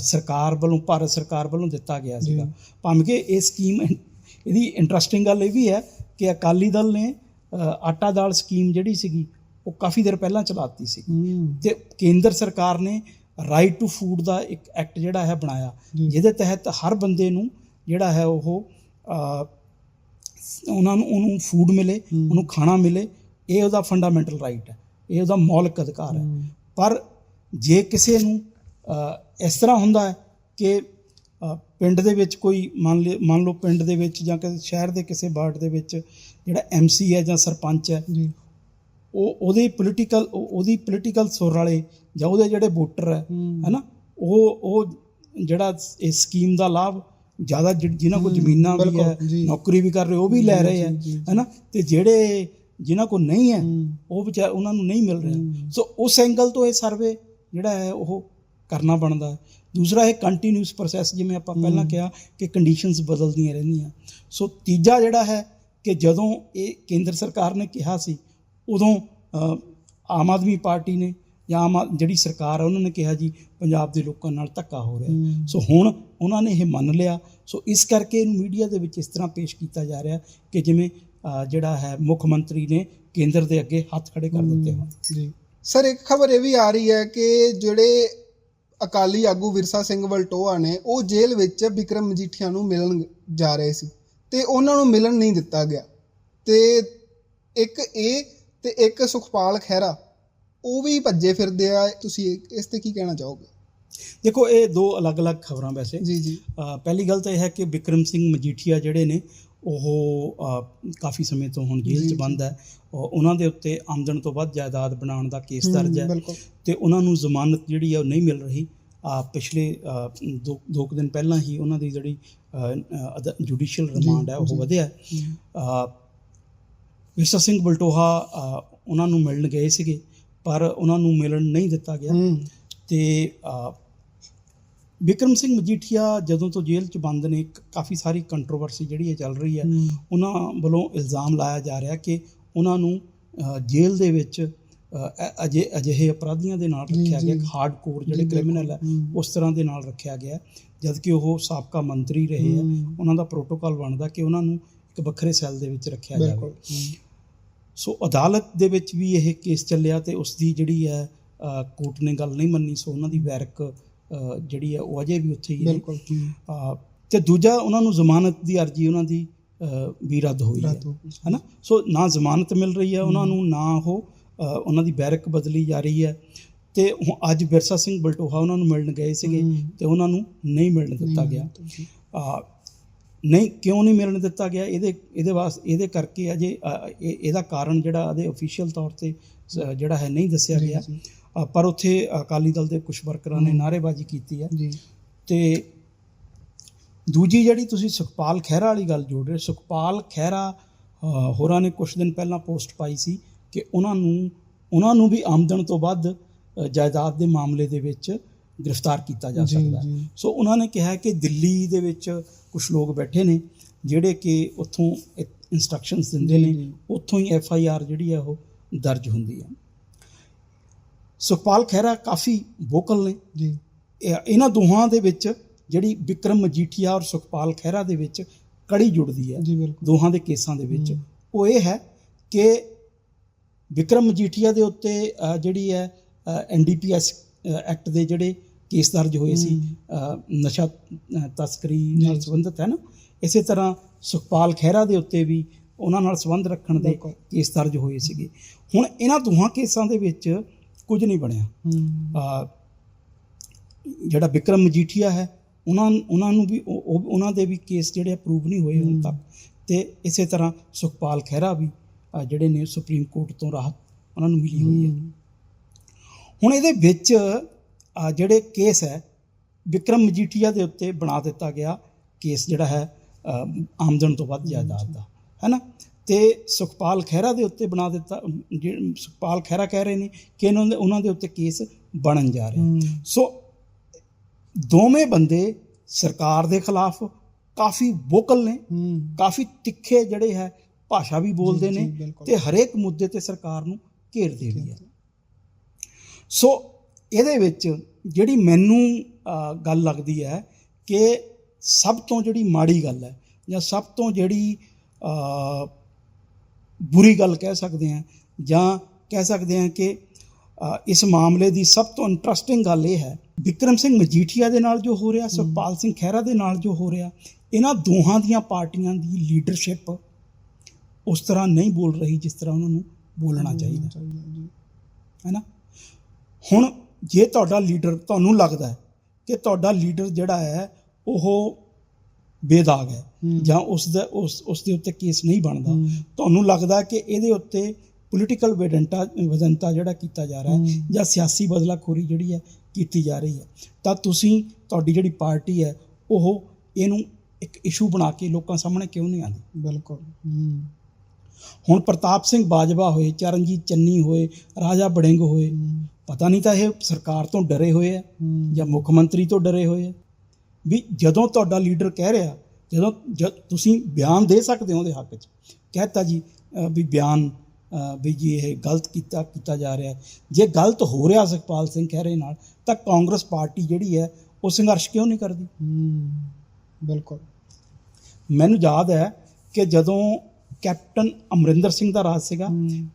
ਸਰਕਾਰ ਵੱਲੋਂ ਭਾਰਤ ਸਰਕਾਰ ਵੱਲੋਂ ਦਿੱਤਾ ਗਿਆ। ਸੀਗਾ। ਭਾਵੇਂ ਕਿ ਇਹ ਸਕੀਮ ਇਹਦੀ ਇੰਟਰਸਟਿੰਗ ਗੱਲ ਇਹ ਵੀ ਹੈ ਕਿ ਅਕਾਲੀ ਦਲ ਨੇ ਆਟਾ ਦਾਲ ਸਕੀਮ ਜਿਹੜੀ ਸੀਗੀ ਉਹ ਕਾਫੀ ਦੇਰ ਪਹਿਲਾਂ ਚਲਾਤੀ ਸੀ ਤੇ ਕੇਂਦਰ ਸਰਕਾਰ ਨੇ ਰਾਈਟ ਟੂ ਫੂਡ ਦਾ ਇੱਕ ਐਕਟ ਜਿਹੜਾ ਹੈ ਬਣਾਇਆ। ਜਿਹਦੇ ਤਹਿਤ ਹਰ ਬੰਦੇ ਨੂੰ ਜਿਹੜਾ ਹੈ ਉਹ ਉਹਨਾਂ ਨੂੰ ਉਹਨੂੰ ਫੂਡ ਮਿਲੇ। ਉਹਨੂੰ ਖਾਣਾ ਮਿਲੇ ਇਹ ਉਹਦਾ ਫੰਡਾਮੈਂਟਲ ਰਾਈਟ ਹੈ ਇਹ ਉਹਦਾ ਮੌਲਿਕ ਅਧਿਕਾਰ ਹੈ ਪਰ ਜੇ ਕਿਸੇ ਨੂੰ ਇਸ ਤਰ੍ਹਾਂ ਹੁੰਦਾ ਹੈ ਕਿ ਪਿੰਡ ਦੇ ਵਿੱਚ ਕੋਈ ਮੰਨ ਲ ਮੰਨ ਲਓ ਪਿੰਡ ਦੇ ਵਿੱਚ ਜਾਂ ਕਿਸੇ ਸ਼ਹਿਰ ਦੇ ਕਿਸੇ ਵਾਰਡ ਦੇ ਵਿੱਚ ਜਿਹੜਾ ਐਮਸੀ ਹੈ ਜਾਂ ਸਰਪੰਚ ਹੈ ਉਹ ਉਹਦੇ ਪੋਲੀਟੀਕਲ ਉਹਦੀ ਪੋਲੀਟੀਕਲ ਸੁਰ ਵਾਲੇ ਜਾਂ ਉਹਦੇ ਜਿਹੜੇ ਵੋਟਰ ਹੈ ਹੈਨਾ ਉਹ ਉਹ ਜਿਹੜਾ ਇਸ ਸਕੀਮ ਦਾ ਲਾਭ ਜ਼ਿਆਦਾ ਜਿ- ਜਿਨ੍ਹਾਂ ਕੋਲ ਜ਼ਮੀਨਾਂ ਵੀ ਹੈ। ਨੌਕਰੀ ਵੀ ਕਰ ਰਹੇ ਉਹ ਵੀ ਲੈ ਰਹੇ ਹੈ। ਹੈਨਾ ਤੇ ਜਿਹੜੇ ਜਿਨ੍ਹਾਂ ਕੋਲ ਨਹੀਂ ਹੈ ਉਹ ਵਿਚਾਰ ਉਹਨਾਂ ਨੂੰ ਨਹੀਂ ਮਿਲ ਰਿਹਾ। ਸੋ ਉਸ ਐਂਗਲ ਤੋਂ ਇਹ ਸਰਵੇ ਜਿਹੜਾ ਹੈ ਉਹ ਕਰਨਾ ਬਣਦਾ ਹੈ ਦੂਸਰਾ ਇਹ ਕੰਟੀਨਿਊਸ ਪ੍ਰੋਸੈਸ ਜਿਵੇਂ ਆਪਾਂ ਪਹਿਲਾਂ। ਕਿਹਾ ਕਿ ਕੰਡੀਸ਼ਨਸ ਬਦਲਦੀਆਂ ਰਹਿੰਦੀਆਂ ਸੋ ਤੀਜਾ ਜਿਹੜਾ ਹੈ ਕਿ ਜਦੋਂ ਇਹ ਕੇਂਦਰ ਸਰਕਾਰ ਨੇ ਕਿਹਾ ਸੀ ਉਦੋਂ ਆਮ ਆਦਮੀ ਪਾਰਟੀ ਨੇ ਜਾਂ ਆਮ ਜਿਹੜੀ ਸਰਕਾਰ ਹੈ ਉਹਨਾਂ ਨੇ ਕਿਹਾ ਜੀ ਪੰਜਾਬ ਦੇ ਲੋਕਾਂ ਨਾਲ ਧੱਕਾ ਹੋ ਰਿਹਾ। ਸੋ ਹੁਣ ਉਹਨਾਂ ਨੇ ਇਹ ਮੰਨ ਲਿਆ ਸੋ ਇਸ ਕਰਕੇ ਇਹਨੂੰ ਮੀਡੀਆ ਦੇ ਵਿੱਚ ਇਸ ਤਰ੍ਹਾਂ ਪੇਸ਼ ਕੀਤਾ ਜਾ ਰਿਹਾ ਕਿ ਜਿਵੇਂ ਜਿਹੜਾ ਹੈ ਮੁੱਖ ਮੰਤਰੀ ਨੇ ਕੇਂਦਰ ਦੇ ਅੱਗੇ ਹੱਥ ਖੜੇ ਕਰ ਦਿੱਤੇ ਜੀ। ਸਰ ਇੱਕ ਖਬਰ ਇਹ ਵੀ ਆ ਰਹੀ ਹੈ ਕਿ ਜਿਹੜੇ ਅਕਾਲੀ ਆਗੂ ਵਿਰਸਾ ਸਿੰਘ ਵਲਟੋਆ ਨੇ ਉਹ ਜੇਲ੍ਹ ਵਿੱਚ ਵਿਕਰਮ ਮਜੀਠੀਆ ਨੂੰ ਮਿਲਣ ਜਾ ਰਹੇ ਸੀ ਤੇ ਉਹਨਾਂ ਨੂੰ ਮਿਲਣ ਨਹੀਂ ਦਿੱਤਾ ਗਿਆ। ਤੇ ਇੱਕ ਇਹ ਤੇ ਇੱਕ ਸੁਖਪਾਲ ਖਹਿਰਾ ਉਹ ਵੀ ਭੱਜੇ ਫਿਰਦੇ ਆ। ਤੁਸੀਂ ਇਸ ਤੇ ਕੀ ਕਹਿਣਾ ਚਾਹੋਗੇ? ਦੇਖੋ ਇਹ ਦੋ ਅਲੱਗ-ਅਲੱਗ ਖਬਰਾਂ ਵੈਸੇ। ਜੀ ਜੀ। ਪਹਿਲੀ ਗੱਲ ਤਾਂ ਇਹ ਹੈ ਕਿ ਵਿਕਰਮ ਸਿੰਘ ਮਜੀਠੀਆ ਜਿਹੜੇ ਨੇ ਉਹ ਕਾਫੀ ਸਮੇਂ ਤੋਂ ਹੁਣ ਜੇਲ੍ਹ 'ਚ। ਬੰਦ ਹੈ ਉਹਨਾਂ ਦੇ ਉੱਤੇ ਆਮਦਨ ਤੋਂ ਵੱਧ ਜਾਇਦਾਦ ਬਣਾਉਣ ਦਾ ਕੇਸ ਦਰਜ ਹੈ। ਤੇ ਉਹਨਾਂ ਨੂੰ ਜ਼ਮਾਨਤ ਜਿਹੜੀ ਹੈ ਉਹ ਨਹੀਂ ਮਿਲ ਰਹੀ। ਆ ਪਿਛਲੇ ਅ, ਦੋ ਦੋ ਕੁ ਦਿਨ ਪਹਿਲਾਂ ਹੀ ਉਹਨਾਂ ਦੀ ਜਿਹੜੀ ਜੁਡੀਸ਼ੀਅਲ ਰਿਮਾਂਡ ਹੈ ਉਹ। ਵਧਿਆ। ਅ, ਵਿਰਸਾ ਸਿੰਘ ਬਲਟੋਹਾ ਉਹਨਾਂ ਨੂੰ ਮਿਲਣ ਗਏ ਸੀਗੇ ਪਰ ਉਹਨਾਂ ਨੂੰ ਮਿਲਣ ਨਹੀਂ ਦਿੱਤਾ ਗਿਆ। ਤੇ ਵਿਕਰਮ ਸਿੰਘ ਮਜੀਠੀਆ ਜਦੋਂ ਤੋਂ ਜੇਲ੍ਹ 'ਚ ਬੰਦ ਨੇ ਕਾਫੀ ਸਾਰੀ ਕੰਟਰੋਵਰਸੀ ਜਿਹੜੀ ਹੈ ਚੱਲ ਰਹੀ ਹੈ ਉਹਨਾਂ ਵੱਲੋਂ ਇਲਜ਼ਾਮ ਲਾਇਆ ਜਾ ਰਿਹਾ ਕਿ ਉਹਨਾਂ ਨੂੰ ਜੇਲ੍ਹ ਦੇ ਵਿੱਚ ਅਜੇ ਅਜਿਹੇ ਅਪਰਾਧੀਆਂ ਦੇ ਨਾਲ ਰੱਖਿਆ ਗਿਆ ਜੀ। ਹਾਰਡਕੋਰ ਜੀ, ਜਿਹੜੇ। ਕ੍ਰਿਮੀਨਲ ਹੈ। ਉਸ ਤਰ੍ਹਾਂ ਦੇ ਨਾਲ ਰੱਖਿਆ ਗਿਆ। ਜਦ ਕਿ ਉਹ ਸਾਬਕਾ ਮੰਤਰੀ ਰਹੇ ਹੂੰ। ਉਹਨਾਂ ਦਾ ਪ੍ਰੋਟੋਕਾਲ ਬਣਦਾ ਕਿ ਉਹਨਾਂ ਨੂੰ ਇੱਕ ਵੱਖਰੇ ਸੈੱਲ ਦੇ ਵਿੱਚ ਰੱਖਿਆ ਜਾਵੇ ਸੋ ਅਦਾਲਤ ਦੇ ਵਿੱਚ ਵੀ ਇਹ ਕੇਸ ਚੱਲਿਆ ਤੇ ਉਸ ਦੀ ਜਿਹੜੀ ਹੈ ਕੋਰਟ ਨੇ ਗੱਲ ਨਹੀਂ ਮੰਨੀ ਸੋ ਉਹਨਾਂ ਦੀ ਵੈਰਕ ਜਿਹੜੀ ਹੈ ਉਹ ਅਜੇ ਵੀ ਉੱਥੇ ਹੀ ਹੈ। ਬਿਲਕੁਲ ਤੇ ਦੂਜਾ ਉਹਨਾਂ ਨੂੰ ਜ਼ਮਾਨਤ ਦੀ ਅਰਜੀ ਉਹਨਾਂ ਦੀ ਵੀ ਰੱਦ ਹੋਈ ਹੈ। ਹਨਾ? ਸੋ ਨਾ ਜ਼ਮਾਨਤ ਮਿਲ ਰਹੀ ਹੈ ਉਹਨਾਂ ਨੂੰ ਨਾ ਉਹ ਉਹਨਾਂ ਦੀ ਬੈਰਕ ਬਦਲੀ ਜਾ ਰਹੀ ਹੈ। ਤੇ ਅੱਜ ਵਿਰਸਾ ਸਿੰਘ ਬਲਟੋਹਾ ਉਹਨਾਂ ਨੂੰ ਮਿਲਣ ਗਏ ਸੀਗੇ। ਤੇ ਉਹਨਾਂ ਨੂੰ ਨਹੀਂ ਮਿਲਣ ਦਿੱਤਾ ਗਿਆ। ਅ, ਨਹੀਂ ਕਿਉਂ ਨਹੀਂ ਮਿਲਣ ਦਿੱਤਾ ਗਿਆ? ਇਹਦੇ ਇਹਦੇ ਵਾਸਤੇ ਇਹਦੇ ਕਰਕੇ ਅਜੇ ਇਹਦਾ ਕਾਰਨ ਜਿਹੜਾ ਉਹਦੇ ਅਫੀਸ਼ੀਅਲ ਤੌਰ ਤੇ ਜਿਹੜਾ ਹੈ ਨਹੀਂ ਦੱਸਿਆ ਗਿਆ। ਪਰ ਉੱਥੇ ਅਕਾਲੀ ਦਲ ਦੇ ਕੁਝ ਵਰਕਰਾਂ ਨੇ ਹੂੰ। ਨਾਅਰੇਬਾਜ਼ੀ ਕੀਤੀ ਹੈ ਜੀ ਤੇ ਦੂਜੀ ਜਿਹੜੀ ਤੁਸੀਂ ਸੁਖਪਾਲ ਖਹਿਰਾ ਵਾਲੀ ਗੱਲ ਜੋੜ ਰਹੇ ਸੁਖਪਾਲ ਖਹਿਰਾ ਹੋਰਾਂ ਨੇ ਕੁਝ ਦਿਨ ਪਹਿਲਾਂ ਪੋਸਟ ਪਾਈ ਸੀ ਕਿ ਉਹਨਾਂ ਨੂੰ ਉਹਨਾਂ ਨੂੰ ਵੀ ਆਮਦਨ ਤੋਂ ਵੱਧ ਜਾਇਦਾਦ ਦੇ ਮਾਮਲੇ ਦੇ ਵਿੱਚ ਗ੍ਰਿਫਤਾਰ ਕੀਤਾ ਜਾ ਸਕਦਾ। ਸੋ ਉਹਨਾਂ ਨੇ ਕਿਹਾ ਕਿ ਦਿੱਲੀ ਦੇ ਵਿੱਚ ਕੁਝ ਲੋਕ ਬੈਠੇ ਨੇ ਜਿਹੜੇ ਕਿ ਉੱਥੋਂ ਇਨਸਟਰਕਸ਼ਨਸ ਦਿੰਦੇ ਨੇ। ਉੱਥੋਂ ਹੀ ਐਫ ਆਈ ਆਰ ਜਿਹੜੀ ਹੈ ਉਹ ਦਰਜ ਹੁੰਦੀ ਹੈ ਸੁਖਪਾਲ ਖਹਿਰਾ ਕਾਫੀ ਵੋਕਲ ਨੇ। ਜੀ। ਇਹ- ਇਹਨਾਂ ਦੋਹਾਂ ਦੇ ਵਿੱਚ ਜਿਹੜੀ ਵਿਕਰਮ ਮਜੀਠੀਆ ਔਰ ਸੁਖਪਾਲ ਖਹਿਰਾ ਦੇ ਵਿੱਚ ਕੜੀ ਜੁੜਦੀ ਹੈ। ਜੀ ਬਿਲਕੁਲ। ਦੋਹਾਂ ਦੇ ਕੇਸਾਂ ਦੇ ਵਿੱਚ। ਉਹ ਇਹ ਹੈ ਕਿ ਵਿਕਰਮ ਮਜੀਠੀਆ ਦੇ ਉੱਤੇ ਜਿਹੜੀ ਹੈ ਐਨਡੀਪੀਐਸ ਐਕਟ ਦੇ ਜਿਹੜੇ ਕੇਸ ਦਰਜ ਹੋਏ ਸੀ ਨਸ਼ਾ ਤਸਕਰੀ ਨਾਲ। ਸੰਬੰਧਿਤ ਹੈ ਨਾ। ਇਸੇ ਤਰ੍ਹਾਂ ਸੁਖਪਾਲ ਖਹਿਰਾ ਦੇ ਉੱਤੇ ਵੀ ਉਹਨਾਂ ਨਾਲ ਸੰਬੰਧ ਰੱਖਣ ਦੇ। ਕੇਸ ਦਰਜ ਹੋਏ ਸੀਗੇ। ਹੁਣ ਇਹਨਾਂ ਦੋਹਾਂ ਕੇਸਾਂ ਦੇ ਵਿੱਚ ਕੁਝ ਨਹੀਂ ਬਣਿਆ। ਜਿਹੜਾ ਵਿਕਰਮ ਮਜੀਠੀਆ ਹੈ ਉਹਨਾਂ ਉਹਨਾਂ ਨੂੰ ਵੀ ਉਹ- ਉਹ- ਉਹਨਾਂ ਦੇ ਵੀ ਕੇਸ ਜਿਹੜੇ ਅਪਰੂਵ ਨਹੀਂ ਹੋਏ ਹੁਣ। ਤੱਕ। ਤੇ ਇਸੇ ਤਰ੍ਹਾਂ ਸੁਖਪਾਲ ਖਹਿਰਾ ਵੀ ਜਿਹੜੇ ਨੇ ਸੁਪਰੀਮ ਕੋਰਟ ਤੋਂ ਰਾਹਤ ਉਹਨਾਂ ਨੂੰ ਮਿਲੀ ਹੋਈ ਹੈ। ਹੁਣ ਇਹਦੇ ਵਿੱਚ ਜਿਹੜੇ ਕੇਸ ਹੈ ਵਿਕਰਮ ਮਜੀਠੀਆ ਦੇ ਉੱਤੇ ਬਣਾ ਦਿੱਤਾ ਗਿਆ ਕੇਸ ਜਿਹੜਾ ਹੈ ਆਮਦਨ ਤੋਂ ਵੱਧ ਜਾਇਦਾਦ ਦਾ ਹੈ ਨਾ? ਤੇ ਸੁਖਪਾਲ ਖਹਿਰਾ ਦੇ ਉੱਤੇ ਬਣਾ ਦਿੱਤਾ ਸੁਖਪਾਲ ਖਹਿਰਾ ਕਹਿ ਰਹੇ ਨੇ ਕਿ ਇਹਨਾਂ ਦੇ ਉਹਨਾਂ ਦੇ ਉੱਤੇ ਕੇਸ ਬਣਨ ਜਾ ਰਹੇ ਸੋ ਦੋਵੇਂ ਬੰਦੇ ਸਰਕਾਰ ਦੇ ਖਿਲਾਫ ਕਾਫੀ ਵੋਕਲ ਨੇ ਕਾਫੀ ਤਿੱਖੇ ਜਿਹੜੇ ਹੈ ਭਾਸ਼ਾ ਵੀ ਬੋਲਦੇ ਨੇ। ਤੇ ਹਰੇਕ ਮੁੱਦੇ ਤੇ ਸਰਕਾਰ ਨੂੰ ਘੇਰਦੇ ਵੀ ਹੈ। ਸੋ ਇਹਦੇ ਵਿੱਚ ਜਿਹੜੀ ਮੈਨੂੰ ਗੱਲ ਲੱਗਦੀ ਹੈ ਕਿ ਸਭ ਤੋਂ ਜਿਹੜੀ ਮਾੜੀ ਗੱਲ ਹੈ ਜਾਂ ਸਭ ਤੋਂ ਜਿਹੜੀ ਬੁਰੀ ਗੱਲ ਕਹਿ ਸਕਦੇ ਹਾਂ ਜਾਂ ਕਹਿ ਸਕਦੇ ਹਾਂ ਕਿ ਇਸ ਮਾਮਲੇ ਦੀ ਸਭ ਤੋਂ ਇੰਟਰਸਟਿੰਗ ਗੱਲ ਇਹ ਹੈ ਵਿਕਰਮ ਸਿੰਘ ਮਜੀਠੀਆ ਦੇ ਨਾਲ ਜੋ ਹੋ ਰਿਹਾ ਸੁਖਪਾਲ ਸਿੰਘ ਖਹਿਰਾ ਦੇ ਨਾਲ ਜੋ ਹੋ ਰਿਹਾ ਇਹਨਾਂ ਦੋਹਾਂ ਦੀਆਂ ਪਾਰਟੀਆਂ ਦੀ ਲੀਡਰਸ਼ਿਪ ਉਸ ਤਰ੍ਹਾਂ ਨਹੀਂ ਬੋਲ ਰਹੀ ਜਿਸ ਤਰ੍ਹਾਂ ਉਹਨਾਂ ਨੂੰ ਬੋਲਣਾ ਚਾਹੀਦਾ। ਹੈ ਨਾ? ਹੁਣ ਜੇ ਤੁਹਾਡਾ ਲੀਡਰ ਤੁਹਾਨੂੰ ਲੱਗਦਾ ਹੈ ਕਿ ਤੁਹਾਡਾ ਲੀਡਰ ਜਿਹੜਾ ਹੈ ਉਹ ਬੇਦਾਗ ਹੈ। ਜਾਂ ਉਸ ਦਾ ਉਸ ਉਸ ਦੇ ਉੱਤੇ ਕੇਸ ਨਹੀਂ ਬਣਦਾ। ਤੁਹਾਨੂੰ ਲੱਗਦਾ ਕਿ ਇਹਦੇ ਉੱਤੇ ਪੋਲੀਟੀਕਲ ਵਿਡੰਟਾ ਵਿਦੰਤਾ ਜਿਹੜਾ ਕੀਤਾ ਜਾ ਰਿਹਾ ਹੈ। ਜਾਂ ਸਿਆਸੀ ਬਦਲਾਖੋਰੀ ਜਿਹੜੀ ਹੈ ਕੀਤੀ ਜਾ ਰਹੀ ਹੈ। ਤਾਂ ਤੁਸੀਂ ਤੁਹਾਡੀ ਜਿਹੜੀ ਪਾਰਟੀ ਹੈ ਉਹ ਇਹਨੂੰ ਇੱਕ ਇਸ਼ੂ ਬਣਾ ਕੇ ਲੋਕਾਂ ਸਾਹਮਣੇ ਕਿਉਂ ਨਹੀਂ ਆਉਂਦੀ? ਬਿਲਕੁਲ। ਹੁਣ ਪ੍ਰਤਾਪ ਸਿੰਘ ਬਾਜਵਾ ਹੋਏ ਚਰਨਜੀਤ ਚੰਨੀ ਹੋਏ ਰਾਜਾ ਬੜਿੰਗ ਹੋਏ ਪਤਾ ਨਹੀਂ ਤਾਂ ਇਹ ਸਰਕਾਰ ਤੋਂ ਡਰੇ ਹੋਏ ਆ ਜਾਂ ਮੁੱਖ ਮੰਤਰੀ ਤੋਂ ਡਰੇ ਹੋਏ ਆ ਵੀ ਜਦੋਂ ਤੁਹਾਡਾ ਲੀਡਰ ਕਹਿ ਰਿਹਾ ਜਦੋਂ ਤੁਸੀਂ ਬਿਆਨ ਦੇ ਸਕਦੇ ਹੋ ਉਹਦੇ ਹੱਕ 'ਚ। ਕਹਿਤਾ ਜੀ ਵੀ ਬਿਆਨ ਵੀ ਜੀ ਇਹ ਗਲਤ ਕੀਤਾ ਕੀਤਾ ਜਾ ਰਿਹਾ। ਜੇ ਗਲਤ ਹੋ ਰਿਹਾ ਸੁਖਪਾਲ ਸਿੰਘ ਖਹਿਰੇ ਨਾਲ ਤਾਂ ਕਾਂਗਰਸ ਪਾਰਟੀ ਜਿਹੜੀ ਹੈ ਉਹ ਸੰਘਰਸ਼ ਕਿਉਂ ਨਹੀਂ ਕਰਦੀ? ਬਿਲਕੁਲ। ਮੈਨੂੰ ਯਾਦ ਹੈ ਕਿ ਜਦੋਂ ਕੈਪਟਨ ਅਮਰਿੰਦਰ ਸਿੰਘ ਦਾ ਰਾਜ ਸੀਗਾ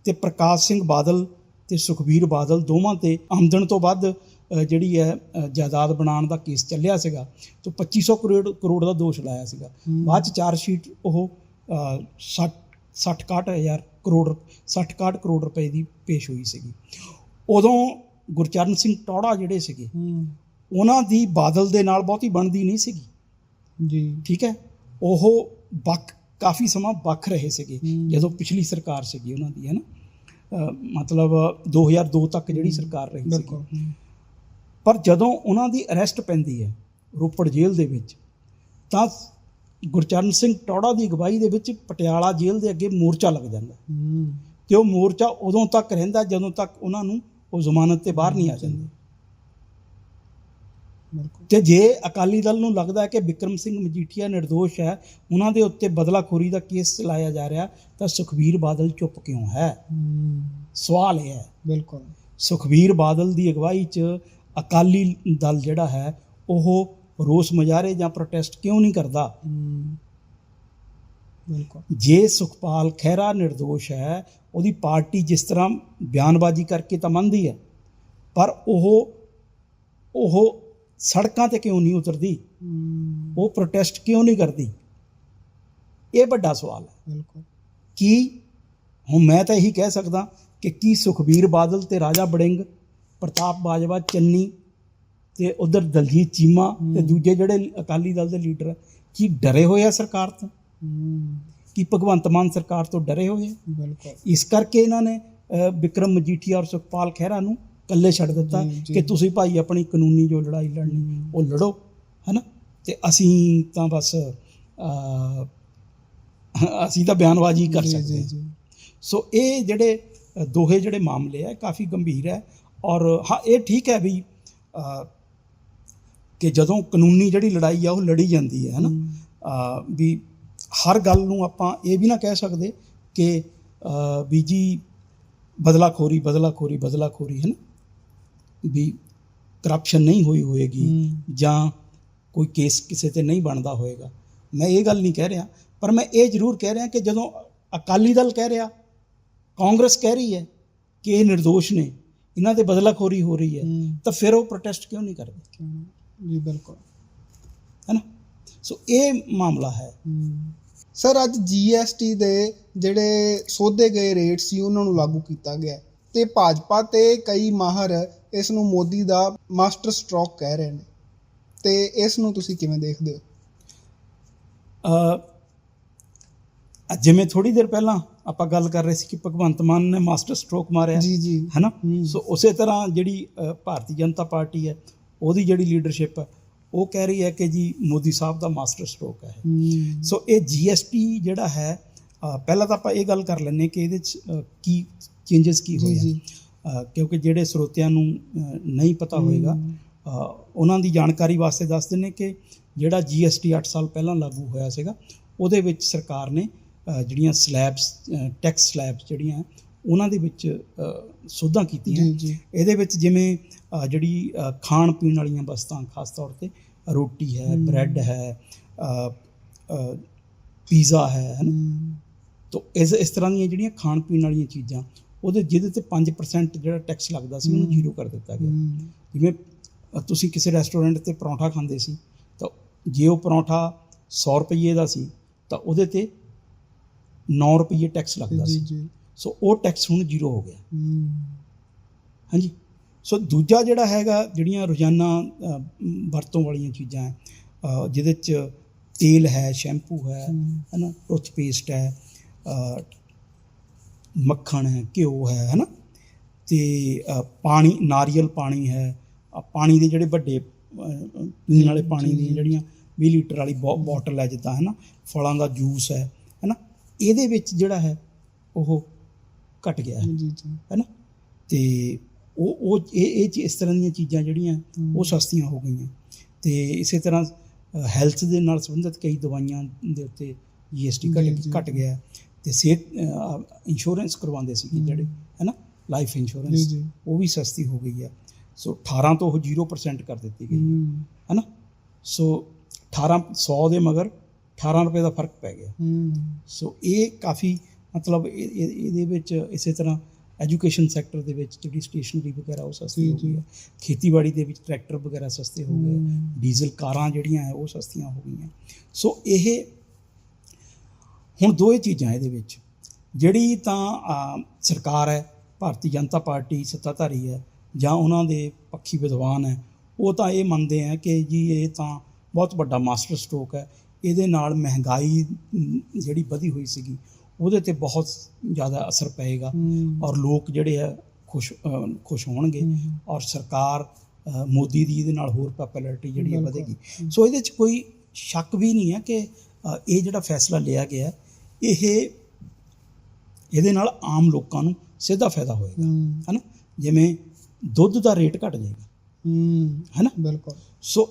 ਤੇ ਪ੍ਰਕਾਸ਼ ਸਿੰਘ ਬਾਦਲ ਤੇ ਸੁਖਬੀਰ ਬਾਦਲ ਦੋਵਾਂ ਤੇ ਆਮਦਨ ਤੋਂ ਵੱਧ ਜਿਹੜੀ ਹੈ ਜਾਇਦਾਦ ਬਣਾਉਣ ਦਾ ਕੇਸ ਚੱਲਿਆ ਸੀਗਾ ਤੇ 2500 ਕਰੋੜ ਕਰੋੜ ਦਾ ਦੋਸ਼ ਲਾਇਆ ਸੀਗਾ। ਬਾਅਦ ਚ ਚਾਰ ਸ਼ੀਟ ਉਹ 60 60 ਹਜ਼ਾਰ ਕਰੋੜ 60 61 ਕਰੋੜ ਰੁਪਏ ਦੀ ਪੇਸ਼ ਹੋਈ ਸੀਗੀ। ਉਦੋਂ ਗੁਰਚਰਨ ਸਿੰਘ ਟੌੜਾ ਜਿਹੜੇ ਸੀਗੇ ਉਹਨਾਂ ਦੀ ਬਾਦਲ ਦੇ ਨਾਲ ਬਹੁਤੀ ਬਣਦੀ ਨਹੀਂ ਸੀਗੀ। ਜੀ। ਠੀਕ ਹੈ? ਉਹ ਵੱਖ ਕਾਫੀ ਸਮਾਂ ਵੱਖ ਰਹੇ ਸੀਗੇ। ਜਦੋਂ ਪਿਛਲੀ ਸਰਕਾਰ ਸੀਗੀ ਉਹਨਾਂ ਦੀ ਹੈ ਨਾ? ਮਤਲਬ 2002 ਤੱਕ ਜਿਹੜੀ ਸਰਕਾਰ ਰਹੀ ਸੀ ਪਰ ਜਦੋਂ ਉਹਨਾਂ ਦੀ ਅਰੈਸਟ ਪੈਂਦੀ ਹੈ ਰੋਪੜ ਜੇਲ੍ਹ ਦੇ ਵਿੱਚ ਤਾਂ ਗੁਰਚਰਨ ਸਿੰਘ ਟੌੜਾ ਦੀ ਅਗਵਾਈ ਦੇ ਵਿੱਚ ਪਟਿਆਲਾ ਜੇਲ੍ਹ ਦੇ ਅੱਗੇ ਮੋਰਚਾ ਲੱਗ ਜਾਂਦਾ ਤੇ ਉਹ ਮੋਰਚਾ ਉਦੋਂ ਤੱਕ ਰਹਿੰਦਾ ਜਦੋਂ ਤੱਕ ਉਹਨਾਂ ਨੂੰ ਉਹ ਜ਼ਮਾਨਤ ਤੇ ਬਾਹਰ ਨਹੀਂ ਆ ਜਾਂਦੇ। ਤੇ ਜੇ ਅਕਾਲੀ ਦਲ ਨੂੰ ਲੱਗਦਾ ਹੈ ਕਿ ਵਿਕਰਮ ਸਿੰਘ ਮਜੀਠੀਆ ਨਿਰਦੋਸ਼ ਹੈ ਉਹਨਾਂ ਦੇ ਉੱਤੇ ਬਦਲਾਖੋਰੀ ਦਾ ਕੇਸ ਚਲਾਇਆ ਜਾ ਰਿਹਾ ਤਾਂ ਸੁਖਬੀਰ ਬਾਦਲ ਚੁੱਪ ਕਿਉਂ ਹੈ। ਸਵਾਲ ਇਹ ਹੈ। ਬਿਲਕੁਲ। ਸੁਖਬੀਰ ਬਾਦਲ ਦੀ ਅਗਵਾਈ 'ਚ ਅਕਾਲੀ ਦਲ ਜਿਹੜਾ ਹੈ ਉਹ ਰੋਸ ਮੁਜ਼ਾਹਰੇ ਜਾਂ ਪ੍ਰੋਟੈਸਟ ਕਿਉਂ ਨਹੀਂ ਕਰਦਾ? ਬਿਲਕੁਲ। ਜੇ ਸੁਖਪਾਲ ਖਹਿਰਾ ਨਿਰਦੋਸ਼ ਹੈ ਉਹਦੀ ਪਾਰਟੀ ਜਿਸ ਤਰ੍ਹਾਂ ਬਿਆਨਬਾਜ਼ੀ ਕਰਕੇ ਤਾਂ ਮੰਨਦੀ ਹੈ ਪਰ ਉਹ ਉਹ ਸੜਕਾਂ ਤੇ ਕਿਉਂ ਨਹੀਂ ਉਤਰਦੀ? ਉਹ ਪ੍ਰੋਟੈਸਟ ਕਿਉਂ ਨਹੀਂ ਕਰਦੀ? ਇਹ ਵੱਡਾ ਸਵਾਲ ਹੈ। ਬਿਲਕੁਲ। ਕੀ ਹੁਣ ਮੈਂ ਤਾਂ ਇਹੀ ਕਹਿ ਸਕਦਾ ਕਿ ਕੀ ਸੁਖਬੀਰ ਬਾਦਲ ਤੇ ਰਾਜਾ ਬੜਿੰਗ ਪ੍ਰਤਾਪ ਬਾਜਵਾ ਚੰਨੀ ਤੇ ਉਧਰ ਦਲਜੀਤ ਚੀਮਾ ਤੇ। ਦੂਜੇ ਜਿਹੜੇ ਅਕਾਲੀ ਦਲ ਦੇ ਲੀਡਰ ਕੀ ਡਰੇ ਹੋਏ ਆ ਸਰਕਾਰ ਤੋਂ? ਕੀ ਭਗਵੰਤ ਮਾਨ ਸਰਕਾਰ ਤੋਂ ਡਰੇ ਹੋਏ ਬਿਲਕੁਲ। ਇਸ ਕਰਕੇ ਇਹਨਾਂ ਨੇ ਵਿਕਰਮ ਮਜੀਠੀਆ ਔਰ ਸੁਖਪਾਲ ਖਹਿਰਾ ਨੂੰ ਇਕੱਲੇ ਛੱਡ ਦਿੱਤਾ। ਕਿ ਤੁਸੀਂ ਭਾਈ ਆਪਣੀ ਕਾਨੂੰਨੀ ਜੋ ਲੜਾਈ ਲੜਨੀ। ਉਹ ਲੜੋ ਹੈਨਾ? ਤੇ ਅਸੀਂ ਤਾਂ ਬਸ ਅਸੀਂ ਤਾਂ ਬਿਆਨਬਾਜ਼ੀ ਕਰ ਸਕਦੇ ਸੋ ਇਹ ਜਿਹੜੇ ਦੋਹੇ ਜਿਹੜੇ ਮਾਮਲੇ ਆ ਕਾਫੀ ਗੰਭੀਰ ਹੈ ਔਰ ਹਾਂ ਇਹ ਠੀਕ ਹੈ ਵੀ ਕਿ ਜਦੋਂ ਕਾਨੂੰਨੀ ਜਿਹੜੀ ਲੜਾਈ ਆ ਉਹ ਲੜੀ ਜਾਂਦੀ ਹੈ ਹਨਾ? ਵੀ ਹਰ ਗੱਲ ਨੂੰ ਆਪਾਂ ਇਹ ਵੀ ਨਾ ਕਹਿ ਸਕਦੇ ਕਿ ਵੀ ਜੀ ਬਦਲਾਖੋਰੀ ਬਦਲਾਖੋਰੀ ਬਦਲਾਖੋਰੀ ਹੈ ਨਾ ਵੀ ਕਰਪਸ਼ਨ ਨਹੀਂ ਹੋਈ ਹੋਏਗੀ। ਜਾਂ ਕੋਈ ਕੇਸ ਕਿਸੇ ਤੇ ਨਹੀਂ ਬਣਦਾ ਹੋਏਗਾ। ਮੈਂ ਇਹ ਗੱਲ ਨਹੀਂ ਕਹਿ ਰਿਹਾ ਪਰ ਮੈਂ ਇਹ ਜ਼ਰੂਰ ਕਹਿ ਰਿਹਾ ਕਿ ਜਦੋਂ ਅਕਾਲੀ ਦਲ ਕਹਿ ਰਿਹਾ ਕਾਂਗਰਸ ਕਹਿ ਰਹੀ ਹੈ ਕਿ ਇਹ ਨਿਰਦੋਸ਼ ਨੇ ਇਹਨਾਂ ਤੇ ਬਦਲਾਖੋਰੀ ਹੋ ਰਹੀ ਹੈ। ਤਾਂ ਫਿਰ ਉਹ ਪ੍ਰੋਟੈਸਟ ਕਿਉਂ ਨਹੀਂ ਕਰਦੇ? ਜੀ ਬਿਲਕੁਲ। ਹੈ ਨਾ? ਸੋ ਇਹ ਮਾਮਲਾ ਹੈ। ਸਰ ਅੱਜ ਜੀਐਸਟੀ ਦੇ ਜਿਹੜੇ ਸੋਧੇ ਗਏ ਰੇਟ ਸੀ ਉਹਨਾਂ ਨੂੰ ਲਾਗੂ ਕੀਤਾ ਗਿਆ। ਤੇ ਭਾਜਪਾ ਤੇ ਕਈ ਮਾਹਰ ਇਸ ਨੂੰ ਮੋਦੀ ਦਾ ਮਾਸਟਰ ਸਟ੍ਰੋਕ ਕਹਿ ਰਹੇ ਨੇ। ਤੇ ਇਸ ਨੂੰ ਤੁਸੀਂ ਕਿਵੇਂ ਦੇਖਦੇ ਹੋ? ਅ ਜਿਵੇਂ ਥੋੜੀ ਦੇਰ ਪਹਿਲਾਂ ਆਪਾਂ ਗੱਲ ਕਰ ਰਹੇ ਸੀ ਕਿ ਭਗਵੰਤ ਮਾਨ ਨੇ ਮਾਸਟਰ ਸਟ੍ਰੋਕ ਮਾਰਿਆ ਜੀ ਜੀ। ਹੈ ਨਾ ਹੂੰ। ਸੋ ਉਸੇ ਤਰ੍ਹਾਂ ਜਿਹੜੀ ਭਾਰਤੀ ਜਨਤਾ ਪਾਰਟੀ ਹੈ ਉਹਦੀ ਜਿਹੜੀ ਲੀਡਰਸ਼ਿਪ ਹੈ ਉਹ ਕਹਿ ਰਹੀ ਹੈ ਕਿ ਜੀ ਮੋਦੀ ਸਾਹਿਬ ਦਾ ਮਾਸਟਰ ਸਟ੍ਰੋਕ ਹੈ। ਸੋ ਇਹ ਜੀਐਸਟੀ ਜਿਹੜਾ ਹੈ ਪਹਿਲਾਂ ਤਾਂ ਆਪਾਂ ਇਹ ਗੱਲ ਕਰ ਲੈਂਦੇ ਕਿ ਇਹਦੇ ਚ ਕੀ ਚੇਂਜਸ ਕੀ ਹੋਏ ਜੀ ਆ ਕਿਉਂਕਿ ਜਿਹੜੇ ਸਰੋਤਿਆਂ ਨੂੰ ਨਹੀਂ ਪਤਾ ਹੋਏਗਾ ਉਹਨਾਂ ਦੀ ਜਾਣਕਾਰੀ ਵਾਸਤੇ ਦੱਸ ਦਿੰਨੇ ਕਿ ਜਿਹੜਾ ਜੀਐਸਟੀ 8 ਸਾਲ ਪਹਿਲਾਂ ਲਾਗੂ ਹੋਇਆ ਸੀਗਾ ਉਹਦੇ ਵਿੱਚ ਸਰਕਾਰ ਨੇ ਜਿਹੜੀਆਂ ਸਲੈਬਸ ਟੈਕਸ ਸਲੈਬਸ ਜਿਹੜੀਆਂ ਉਹਨਾਂ ਦੇ ਵਿੱਚ ਸੋਧਾਂ ਕੀਤੀਆਂ ਇਹਦੇ ਵਿੱਚ ਜਿਵੇਂ ਜਿਹੜੀ ਖਾਣ ਪੀਣ ਵਾਲੀਆਂ ਵਸਤਾਂ ਖਾਸ ਤੌਰ ਤੇ ਰੋਟੀ ਹੈ। ਬ੍ਰੈਡ ਹੈ ਪੀਜ਼ਾ ਹੈ। ਤੋ ਇਸ ਇਸ ਤਰ੍ਹਾਂ ਦੀਆਂ ਜਿਹੜੀਆਂ ਖਾਣ ਪੀਣ ਵਾਲੀਆਂ ਚੀਜ਼ਾਂ ਉਹਦੇ ਜਿਹਦੇ ਤੇ 5% ਜਿਹੜਾ ਟੈਕਸ ਲੱਗਦਾ ਸੀ ਉਹਨੂੰ। ਜ਼ੀਰੋ ਕਰ ਦਿੱਤਾ ਗਿਆ। ਜਿਵੇਂ ਤੁਸੀਂ ਕਿਸੇ ਰੈਸਟੋਰੈਂਟ ਤੇ ਪਰੌਂਠਾ ਖਾਂਦੇ ਸੀ ਤਾਂ ਜੇ ਉਹ ਪਰੌਂਠਾ 100 ਰੁਪਏ ਦਾ ਸੀ ਤਾਂ ਉਹਦੇ ਤੇ 9 ਰੁਪਏ ਟੈਕਸ ਲੱਗਦਾ ਜੀ ਸੀ। ਜੀ। ਸੋ ਉਹ ਟੈਕਸ ਹੁਣ ਜ਼ੀਰੋ ਹੋ ਗਿਆ। ਹੂੰ। ਹਾਂਜੀ। ਸੋ ਦੂਜਾ ਜਿਹੜਾ ਹੈਗਾ ਜਿਹੜੀਆਂ ਰੋਜ਼ਾਨਾ ਅ, ਮ, ਵਰਤੋਂ ਵਾਲੀਆਂ ਚੀਜ਼ਾਂ ਹੈ ਅ, ਜਿਹਦੇ ਚ ਤੇਲ ਹੈ ਸ਼ੈਂਪੂ ਹੈ ਹੂੰ। ਹੈ ਨਾ ਟੂਥਪੇਸਟ ਹੈ ਅ, ਮੱਖਣ ਹੈ ਘਿਓ ਹੈ ਹੈ ਨਾ ਤੇ ਅ, ਪਾਣੀ ਨਾਰੀਅਲ ਪਾਣੀ ਹੈ। ਅ, ਪਾਣੀ ਦੇ ਜਿਹੜੇ ਵੱਡੇ ਅ, ਪੀਣ ਵਾਲੇ ਪਾਣੀ ਦੀਆਂ। ਜਿਹੜੀਆਂ 20 ਲੀਟਰ ਵਾਲੀ ਬੋ- ਬੋਟਲ ਹੈ ਜਿੱਦਾਂ ਹੈ ਨਾ ਫਲਾਂ ਦਾ ਜੂਸ ਹੈ। ਇਹਦੇ ਵਿੱਚ ਜਿਹੜਾ ਹੈ ਉਹ ਘਟ ਗਿਆ ਹੈ। ਜੀ ਜੀ। ਹੈ ਨਾ? ਤੇ ਉਹ ਉਹ ਇਹ ਇਹ ਚੀ- ਇਸ ਤਰ੍ਹਾਂ ਦੀਆਂ ਚੀਜ਼ਾਂ ਜਿਹੜੀਆਂ। ਉਹ ਸਸਤੀਆਂ ਹੋ ਗਈਆਂ। ਤੇ ਇਸੇ ਤਰ੍ਹਾਂ ਹੈਲਥ ਦੇ ਨਾਲ ਸੰਬੰਧਿਤ ਕਈ ਦਵਾਈਆਂ ਦੇ ਉੱਤੇ ਜੀਐਸਟੀ ਘਟ। ਘਟ ਗਿਆ ਤੇ ਸਿਹਤ ਇੰਸ਼ੋਰੈਂਸ ਕਰਵਾਉਂਦੇ ਸੀ। ਜਿਹੜੇ ਹੈ ਨਾ? ਲਾਈਫ ਇੰਸ਼ੋਰੈਂਸ ਉਹ ਵੀ ਸਸਤੀ ਹੋ ਗਈ ਹੈ। ਸੋ 18 ਤੋਂ ਉਹ 0% ਕਰ ਦਿੱਤੀ ਗਈ ਹੂੰ। ਹੈ। ਨਾ? ਸੋ 18 100 ਦੇ ਮਗਰ 18 ਰੁਪਏ ਦਾ ਫ਼ਰਕ ਪੈ ਗਿਆ ਹੂੰ। ਸੋ ਇਹ ਕਾਫੀ ਮਤਲਬ ਇਹ- ਇਹ- ਇਹਦੇ ਵਿੱਚ ਇਸੇ ਤਰ੍ਹਾਂ ਐਜੂਕੇਸ਼ਨ ਸੈਕਟਰ ਦੇ ਵਿੱਚ ਜਿਹੜੀ ਸਟੇਸ਼ਨਰੀ ਵਗੈਰਾ ਉਹ ਸਸਤੀ ਹੋ ਗਈ। ਹੈ ਖੇਤੀਬਾੜੀ ਦੇ ਵਿੱਚ ਟਰੈਕਟਰ ਵਗੈਰਾ ਸਸਤੇ ਹੋ ਗਏ। ਡੀਜ਼ਲ ਕਾਰਾਂ ਜਿਹੜੀਆਂ ਹੈ ਉਹ ਸਸਤੀਆਂ ਹੋ ਗਈਆਂ ਸੋ ਇਹ ਹੁਣ ਦੋ ਹੀ ਚੀਜ਼ਾਂ ਇਹਦੇ ਵਿੱਚ ਜਿਹੜੀ ਤਾਂ ਸਰਕਾਰ ਹੈ ਭਾਰਤੀ ਜਨਤਾ ਪਾਰਟੀ ਸੱਤਾਧਾਰੀ ਹੈ ਜਾਂ ਉਹਨਾਂ ਦੇ ਪੱਖੀ ਵਿਦਵਾਨ ਹੈ ਉਹ ਤਾਂ ਇਹ ਮੰਨਦੇ ਆ ਕਿ ਜੀ ਇਹ ਤਾਂ ਬਹੁਤ ਵੱਡਾ ਮਾਸਟਰ ਸਟ੍ਰੋਕ ਹੈ ਇਹਦੇ ਨਾਲ ਮਹਿੰਗਾਈ ਜਿਹੜੀ ਵਧੀ ਹੋਈ ਸੀਗੀ ਉਹਦੇ ਤੇ ਬਹੁਤ ਜ਼ਿਆਦਾ ਅਸਰ ਪਏਗਾ। ਔਰ ਲੋਕ ਜਿਹੜੇ ਆ ਖੁਸ਼ ਖੁਸ਼ ਹੋਣਗੇ। ਔਰ ਸਰਕਾਰ ਮੋਦੀ ਦੀ ਇਹਦੇ ਨਾਲ ਹੋਰ ਪਪੂਲੈਰਿਟੀ ਜਿਹੜੀ। ਵਧੇਗੀ। ਸੋ ਇਹਦੇ 'ਚ ਕੋਈ ਸ਼ੱਕ ਵੀ ਨਹੀਂ ਹੈ ਕਿ ਇਹ ਜਿਹੜਾ ਫੈਸਲਾ ਲਿਆ ਗਿਆ ਇਹ ਇਹਦੇ ਨਾਲ ਆਮ ਲੋਕਾਂ ਨੂੰ ਸਿੱਧਾ ਫਾਇਦਾ ਹੋਏਗਾ। ਹੈਨਾ? ਜਿਵੇਂ ਦੁੱਧ ਦਾ ਰੇਟ ਘਟ ਜਾਏਗਾ। ਹੂੰ। ਹੈਨਾ? ਬਿਲਕੁਲ। ਸੋ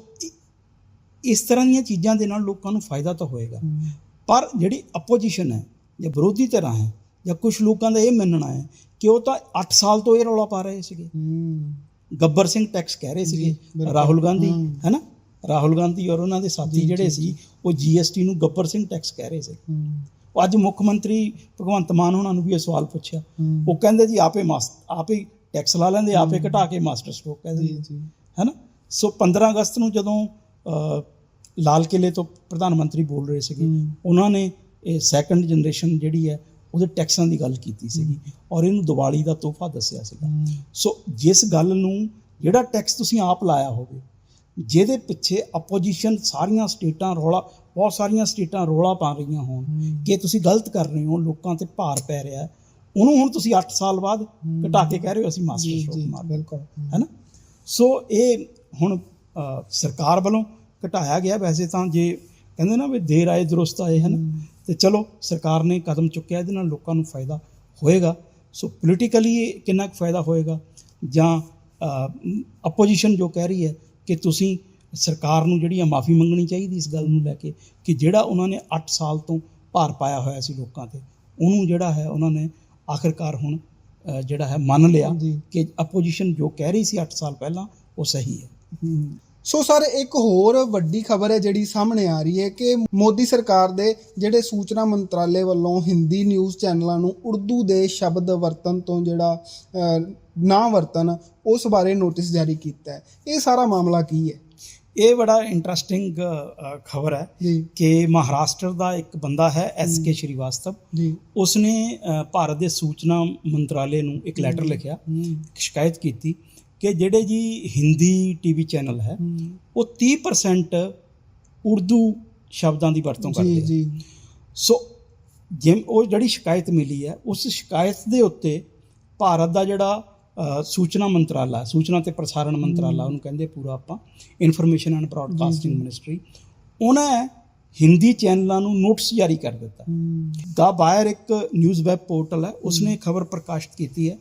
ਇਸ ਤਰ੍ਹਾਂ ਦੀਆਂ ਚੀਜ਼ਾਂ ਦੇ ਨਾਲ ਲੋਕਾਂ ਨੂੰ ਫਾਇਦਾ ਤਾਂ ਹੋਏਗਾ। ਹੂੰ। ਪਰ ਜਿਹੜੀ ਆਪੋਜੀਸ਼ਨ ਹੈ ਜਾਂ ਵਿਰੋਧੀ ਧਿਰਾਂ ਹੈ ਜਾਂ ਕੁਝ ਲੋਕਾਂ ਦਾ ਇਹ ਮੰਨਣਾ ਹੈ ਕਿ ਉਹ ਤਾਂ 8 ਸਾਲ ਤੋਂ ਇਹ ਰੌਲਾ ਪਾ ਰਹੇ ਸੀਗੇ। ਹੂੰ। ਗੱਬਰ ਸਿੰਘ ਟੈਕਸ ਕਹਿ ਰਹੇ ਸੀਗੇ। ਰਾਹੁਲ ਗਾਂਧੀ ਹਮ। ਹੈਨਾ? ਰਾਹੁਲ ਗਾਂਧੀ ਔਰ ਉਹਨਾਂ ਦੇ ਸਾਥੀ ਜਿਹੜੇ ਸੀ ਉਹ ਜੀਐਸਟੀ ਨੂੰ ਗੱਬਰ ਸਿੰਘ ਟੈਕਸ ਕਹਿ ਰਹੇ ਸੀ। ਹੂੰ। ਉਹ ਅੱਜ ਮੁੱਖ ਮੰਤਰੀ ਭਗਵੰਤ ਮਾਨ ਉਹਨਾਂ ਨੂੰ ਵੀ ਇਹ ਸਵਾਲ ਪੁੱਛਿਆ। ਹੂੰ। ਉਹ ਕਹਿੰਦੇ ਜੀ ਆਪੇ ਮਾਸ ਆਪੇ ਟੈਕਸ ਲਾ ਲੈਂਦੇ ਆਪੇ ਘਟਾ ਕੇ ਮਾਸਟਰ ਸਟ੍ਰੋਕ ਕਹਿ ਜੀ ਜੀ। ਹੈਨਾ? ਸੋ 15 ਅਗਸਤ ਨੂੰ ਜਦੋਂ ਲਾਲ ਕਿਲੇ ਤੋਂ ਪ੍ਰਧਾਨ ਮੰਤਰੀ ਬੋਲ ਰਹੇ ਸੀਗੇ। ਉਹਨਾਂ ਨੇ ਇਹ ਸੈਕੰਡ ਜਨਰੇਸ਼ਨ ਜਿਹੜੀ ਹੈ ਉਹਦੇ ਟੈਕਸਾਂ ਦੀ ਗੱਲ ਕੀਤੀ ਸੀਗੀ ਔਰ ਇਹਨੂੰ ਦੀਵਾਲੀ ਦਾ ਤੋਹਫਾ ਦੱਸਿਆ ਸੀਗਾ। ਸੋ ਜਿਸ ਗੱਲ ਨੂੰ ਜਿਹੜਾ ਟੈਕਸ ਤੁਸੀਂ ਆਪ ਲਾਇਆ ਹੋਵੇ ਜਿਹਦੇ ਪਿੱਛੇ ਆਪੋਜੀਸ਼ਨ ਸਾਰੀਆਂ ਸਟੇਟਾਂ ਰੌਲਾ ਬਹੁਤ ਸਾਰੀਆਂ ਸਟੇਟਾਂ ਰੌਲਾ ਪਾ ਰਹੀਆਂ ਹੋਣ ਕਿ ਤੁਸੀਂ ਗਲਤ ਕਰ ਰਹੇ ਹੋ ਲੋਕਾਂ ਤੇ ਭਾਰ ਪੈ ਰਿਹਾ ਹੈ, ਉਹਨੂੰ ਹੁਣ ਤੁਸੀਂ 8 ਸਾਲ ਬਾਅਦ। ਘਟਾ ਕੇ ਕਹਿ ਰਹੇ ਹੋ ਅਸੀਂ ਮਾਸਟਰ ਜੀ ਮਾਰ ਬਿਲਕੁਲ। ਹੈਨਾ ਸੋ ਇਹ ਹੁਣ ਸਰਕਾਰ ਵੱਲੋਂ ਘਟਾਇਆ ਗਿਆ ਵੈਸੇ ਤਾਂ ਜੇ ਕਹਿੰਦੇ ਨਾ ਵੀ ਦੇਰ ਆਏ ਦਰੁਸਤ ਆਏ ਹਨ। ਤੇ ਚਲੋ ਸਰਕਾਰ ਨੇ ਕਦਮ ਚੁੱਕਿਆ ਇਹਦੇ ਨਾਲ ਲੋਕਾਂ ਨੂੰ ਫਾਇਦਾ ਹੋਏਗਾ। ਸੋ ਪੋਲੀਟੀਕਲੀ ਕਿੰਨਾ ਕੁ ਫਾਇਦਾ ਹੋਏਗਾ? ਜਾਂ ਆਪੋਜੀਸ਼ਨ ਜੋ ਕਹਿ ਰਹੀ ਹੈ ਕਿ ਤੁਸੀਂ ਸਰਕਾਰ ਨੂੰ ਜਿਹੜੀ ਆ ਮਾਫੀ ਮੰਗਣੀ ਚਾਹੀਦੀ ਇਸ ਗੱਲ ਨੂੰ ਲੈ ਕੇ ਕਿ ਜਿਹੜਾ ਉਹਨਾਂ ਨੇ 8 ਸਾਲ ਤੋਂ ਭਾਰ ਪਾਇਆ ਹੋਇਆ ਸੀ ਲੋਕਾਂ ਤੇ ਉਹਨੂੰ ਜਿਹੜਾ ਹੈ ਉਹਨਾਂ ਨੇ ਆਖਰਕਾਰ ਹੁਣ ਜਿਹੜਾ ਹੈ ਮੰਨ ਲਿਆ ਕਿ ਆਪੋਜੀਸ਼ਨ ਜੋ ਕਹਿ ਰਹੀ ਸੀ 8 ਸਾਲ ਪਹਿਲਾਂ ਉਹ ਸਹੀ ਹੈ। ਸੋ ਸਰ ਇੱਕ ਹੋਰ ਵੱਡੀ ਖਬਰ ਹੈ ਜਿਹੜੀ ਸਾਹਮਣੇ ਆ ਰਹੀ ਹੈ ਕਿ ਮੋਦੀ ਸਰਕਾਰ ਦੇ ਜਿਹੜੇ ਸੂਚਨਾ ਮੰਤਰਾਲੇ ਵੱਲੋਂ ਹਿੰਦੀ ਨਿਊਜ਼ ਚੈਨਲਾਂ ਨੂੰ ਉਰਦੂ ਦੇ ਸ਼ਬਦ ਵਰਤਨ ਤੋਂ ਜਿਹੜਾ ਨਾ ਵਰਤਨ ਉਸ ਬਾਰੇ ਨੋਟਿਸ ਜਾਰੀ ਕੀਤਾ ਹੈ। ਇਹ ਸਾਰਾ ਮਾਮਲਾ ਕੀ ਹੈ? ਇਹ ਬੜਾ ਇੰਟਰਸਟਿੰਗ ਖਬਰ ਹੈ ਕਿ ਮਹਾਰਾਸ਼ਟਰ ਦਾ ਇੱਕ ਬੰਦਾ ਹੈ ਐਸ ਕੇ ਸ਼੍ਰੀਵਾਸਤਵ। ਉਸਨੇ ਭਾਰਤ ਦੇ ਸੂਚਨਾ ਮੰਤਰਾਲੇ ਨੂੰ ਇੱਕ ਲੈਟਰ ਲਿਖਿਆ ਸ਼ਿਕਾਇਤ ਕੀਤੀ ਕਿ ਜਿਹੜੇ ਜੀ ਹਿੰਦੀ ਟੀਵੀ ਚੈਨਲ ਹੈ ਉਹ 30% ਉਰਦੂ ਸ਼ਬਦਾਂ ਦੀ ਵਰਤੋਂ ਜੀ ਕਰਦੇ ਆ। ਜੀ। ਸੋ ਜਿਮ ਉਹ ਜਿਹੜੀ ਸ਼ਿਕਾਇਤ ਮਿਲੀ ਹੈ ਉਸ ਸ਼ਿਕਾਇਤ ਦੇ ਉੱਤੇ ਭਾਰਤ ਦਾ ਜਿਹੜਾ ਸੂਚਨਾ ਮੰਤਰਾਲਾ ਸੂਚਨਾ ਤੇ ਪ੍ਰਸਾਰਣ ਮੰਤਰਾਲਾ ਉਹਨੂੰ ਕਹਿੰਦੇ ਪੂਰਾ ਆਪਾਂ ਇਨਫੋਰਮੇਸ਼ਨ ਐਂਡ ਬ੍ਰਾਡਕਾਸਟਿੰਗ ਮਿਨਿਸਟਰੀ ਉਹਨਾਂ ਹਿੰਦੀ ਚੈਨਲਾਂ ਨੂੰ ਨੋਟਿਸ ਜਾਰੀ ਕਰ ਦਿੱਤਾ। ਦਾ ਬਾਇਰ ਇੱਕ ਨਿਊਜ਼ ਵੈਬ ਪੋਰਟਲ ਹੈ ਉਸਨੇ ਖਬਰ ਪ੍ਰਕਾਸ਼ਿਤ ਕੀਤੀ ਹੈ।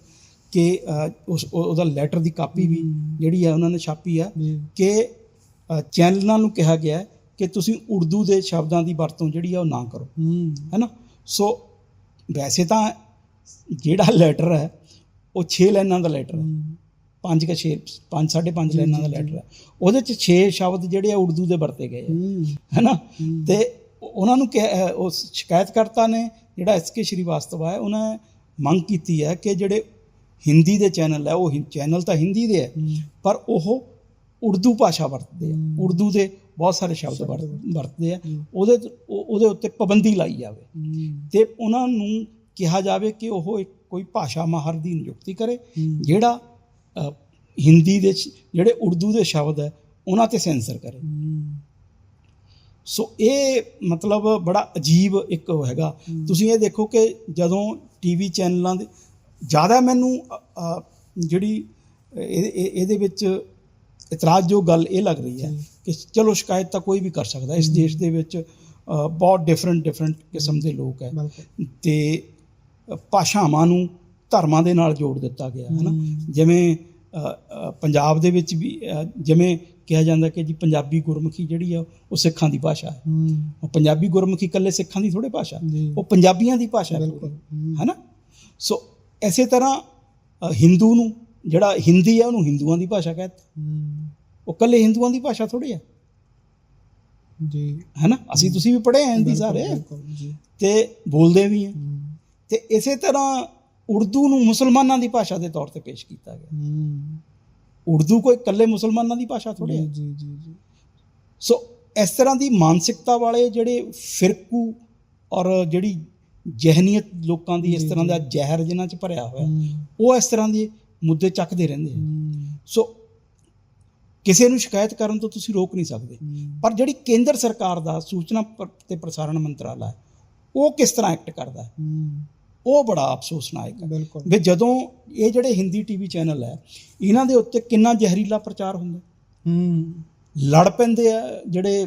ਕਿ ਉਸ ਉਹ- ਉਹਦਾ ਲੈਟਰ ਦੀ ਕਾਪੀ ਵੀ ਜਿਹੜੀ ਹੈ ਉਹਨਾਂ ਨੇ ਛਾਪੀ ਜੀ। ਕਿ ਚੈਨਲਾਂ ਨੂੰ ਕਿਹਾ ਗਿਆ ਕਿ ਤੁਸੀਂ ਉਰਦੂ ਦੇ ਸ਼ਬਦਾਂ ਦੀ ਵਰਤੋਂ ਜਿਹੜੀ ਹੈ ਉਹ ਨਾ ਕਰੋ। ਹੈ। ਨਾ ਸੋ ਵੈਸੇ ਤਾਂ ਜਿਹੜਾ ਲੈਟਰ ਹੈ ਉਹ 6 ਲਾਈਨਾਂ ਦਾ ਲੈਟਰ ਹੈ। ਹਮ, ਪੰਜ ਕੇ 6 5 5.5 ਲਾਈਨਾਂ ਦਾ ਲੈਟਰ ਹੈ। ਉਹਦੇ ਚ 6 ਸ਼ਬਦ ਜਿਹੜੇ ਆ ਉਰਦੂ ਦੇ ਵਰਤੇ ਗਏ ਹੈ। ਨਾ ਤੇ ਉਹਨਾਂ ਨੂੰ ਉਸ ਸ਼ਿਕਾਇਤਕਰਤਾ ਨੇ ਜਿਹੜਾ ਐਸ ਕੇ ਸ਼੍ਰੀਵਾਸਤਵ ਹੈ ਉਹਨਾਂ ਨੇ ਮੰਗ ਕੀਤੀ ਹੈ ਕਿ ਜਿਹੜੇ ਹਿੰਦੀ ਦੇ ਚੈਨਲ ਹੈ ਉਹ ਚੈਨਲ ਤਾਂ ਹਿੰਦੀ ਦੇ ਹੈ ਪਰ ਉਹ ਉਰਦੂ ਭਾਸ਼ਾ ਵਰਤਦੇ ਆ। ਉਰਦੂ ਦੇ ਬਹੁਤ ਸਾਰੇ ਸ਼ਬਦ ਵਰਤ- ਵਰਤਦੇ ਆ। ਉਹਦੇ ਉਹਦੇ ਉੱਤੇ ਪਾਬੰਦੀ ਲਾਈ ਜਾਵੇ। ਤੇ ਉਹਨਾਂ ਨੂੰ ਕਿਹਾ ਜਾਵੇ ਕਿ ਉਹ ਇੱਕ ਕੋਈ ਭਾਸ਼ਾ ਮਾਹਰ ਦੀ ਨਿਯੁਕਤੀ ਕਰੇ ਜਿਹੜਾ ਹਿੰਦੀ ਦੇ ਜਿਹੜੇ ਉਰਦੂ ਦੇ ਸ਼ਬਦ ਹੈ ਉਹਨਾਂ ਤੇ ਸੈਂਸਰ ਕਰੇ। ਸੋ ਇਹ ਮਤਲਬ ਬੜਾ ਅਜੀਬ ਇੱਕ ਹੈਗਾ। ਤੁਸੀਂ ਇਹ ਦੇਖੋ ਕਿ ਜਦੋਂ ਟੀਵੀ ਚੈਨਲਾਂ ਦੇ ਜ਼ਿਆਦਾ ਮੈਨੂੰ ਜਿਹੜੀ ਇਹ- ਇਹ- ਇਹਦੇ ਵਿੱਚ ਇਤਰਾਜ਼ਯੋਗ ਗੱਲ ਇਹ ਲੱਗ ਰਹੀ ਹੈ। ਕਿ ਚਲੋ ਸ਼ਿਕਾਇਤ ਤਾਂ ਕੋਈ ਵੀ ਕਰ ਸਕਦਾ ਇਸ ਦੇਸ਼ ਦੇ ਵਿੱਚ ਬਹੁਤ ਡਿਫਰੈਂਟ ਡਿਫਰੈਂਟ ਕਿਸਮ ਦੇ ਲੋਕ ਹੈ। ਤੇ ਭਾਸ਼ਾਵਾਂ ਨੂੰ ਧਰਮਾਂ ਦੇ ਨਾਲ ਜੋੜ ਦਿੱਤਾ ਗਿਆ ਹੈ। ਨਾ ਜਿਵੇਂ ਪੰਜਾਬ ਦੇ ਵਿੱਚ ਵੀ ਜਿਵੇਂ ਕਿਹਾ ਜਾਂਦਾ ਕਿ ਜੀ ਪੰਜਾਬੀ ਗੁਰਮੁਖੀ ਜਿਹੜੀ ਆ ਉਹ ਸਿੱਖਾਂ ਦੀ ਭਾਸ਼ਾ ਹੈ। ਉਹ ਪੰਜਾਬੀ ਗੁਰਮੁਖੀ ਇਕੱਲੇ ਸਿੱਖਾਂ ਦੀ ਥੋੜੇ ਭਾਸ਼ਾ। ਉਹ ਪੰਜਾਬੀਆਂ ਦੀ ਭਾਸ਼ਾ ਹੈ ਹੈ। ਨਾ ਸੋ ਐਸੇ ਤਰ੍ਹਾਂ ਹਿੰਦੂ ਨੂੰ ਜਿਹੜਾ ਹਿੰਦੀ ਹੈ ਉਹਨੂੰ ਹਿੰਦੂਆਂ ਦੀ ਭਾਸ਼ਾ ਕਹਿੰਦੇ ਉਹ ਇਕੱਲੇ ਹਿੰਦੂਆਂ ਦੀ ਭਾਸ਼ਾ ਥੋੜੀ ਹੈ ਜੀ। ਹੈ ਨਾ ਅਸੀਂ ਤੁਸੀਂ ਵੀ ਪੜ੍ਹੇ ਹਿੰਦੀ ਸਾਰੇ। ਤੇ ਬੋਲਦੇ ਵੀ ਹਮ, ਤੇ ਇਸੇ ਤਰ੍ਹਾਂ ਉਰਦੂ ਨੂੰ ਮੁਸਲਮਾਨਾਂ ਦੀ ਭਾਸ਼ਾ ਦੇ ਤੌਰ ਤੇ ਪੇਸ਼ ਕੀਤਾ ਗਿਆ। ਉਰਦੂ ਕੋਈ ਇਕੱਲੇ ਮੁਸਲਮਾਨਾਂ ਦੀ ਭਾਸ਼ਾ ਥੋੜੀ ਹੈ ਜੀ ਜੀ ਜੀ ਸੋ ਇਸ ਤਰ੍ਹਾਂ ਦੀ ਮਾਨਸਿਕਤਾ ਵਾਲੇ ਜਿਹੜੇ ਫਿਰਕੂ ਔਰ ਜਿਹੜੀ ਜਹਨੀਅਤ ਲੋਕਾਂ ਦੀ ਇਸ ਤਰ੍ਹਾਂ। ਦਾ ਜ਼ਹਿਰ ਜਿਨ੍ਹਾਂ 'ਚ ਭਰਿਆ ਹੋਇਆ ਉਹ ਇਸ ਤਰ੍ਹਾਂ ਦੇ ਮੁੱਦੇ ਚੱਕਦੇ ਰਹਿੰਦੇ ਆ। ਸੋ ਕਿਸੇ ਨੂੰ ਸ਼ਿਕਾਇਤ ਕਰਨ ਤੋਂ ਤੁਸੀਂ ਰੋਕ ਨਹੀਂ ਸਕਦੇ। ਪਰ ਜਿਹੜੀ ਕੇਂਦਰ ਸਰਕਾਰ ਦਾ ਸੂਚਨਾ ਤੇ ਪ੍ਰਸਾਰਣ ਮੰਤਰਾਲਾ ਹੈ ਉਹ ਕਿਸ ਤਰ੍ਹਾਂ ਐਕਟ ਕਰਦਾ ਹੈ? ਉਹ ਬੜਾ ਅਫਸੋਸਨਾਇਕ ਹੈ ਬਿਲਕੁਲ। ਵੀ ਜਦੋਂ ਇਹ ਜਿਹੜੇ ਹਿੰਦੀ ਟੀਵੀ ਚੈਨਲ ਹੈ ਇਹਨਾਂ ਦੇ ਉੱਤੇ ਕਿੰਨਾ ਜ਼ਹਿਰੀਲਾ ਪ੍ਰਚਾਰ ਹੁੰਦਾ? ਹੂੰ। ਲੜ ਪੈਂਦੇ ਆ ਜਿਹੜੇ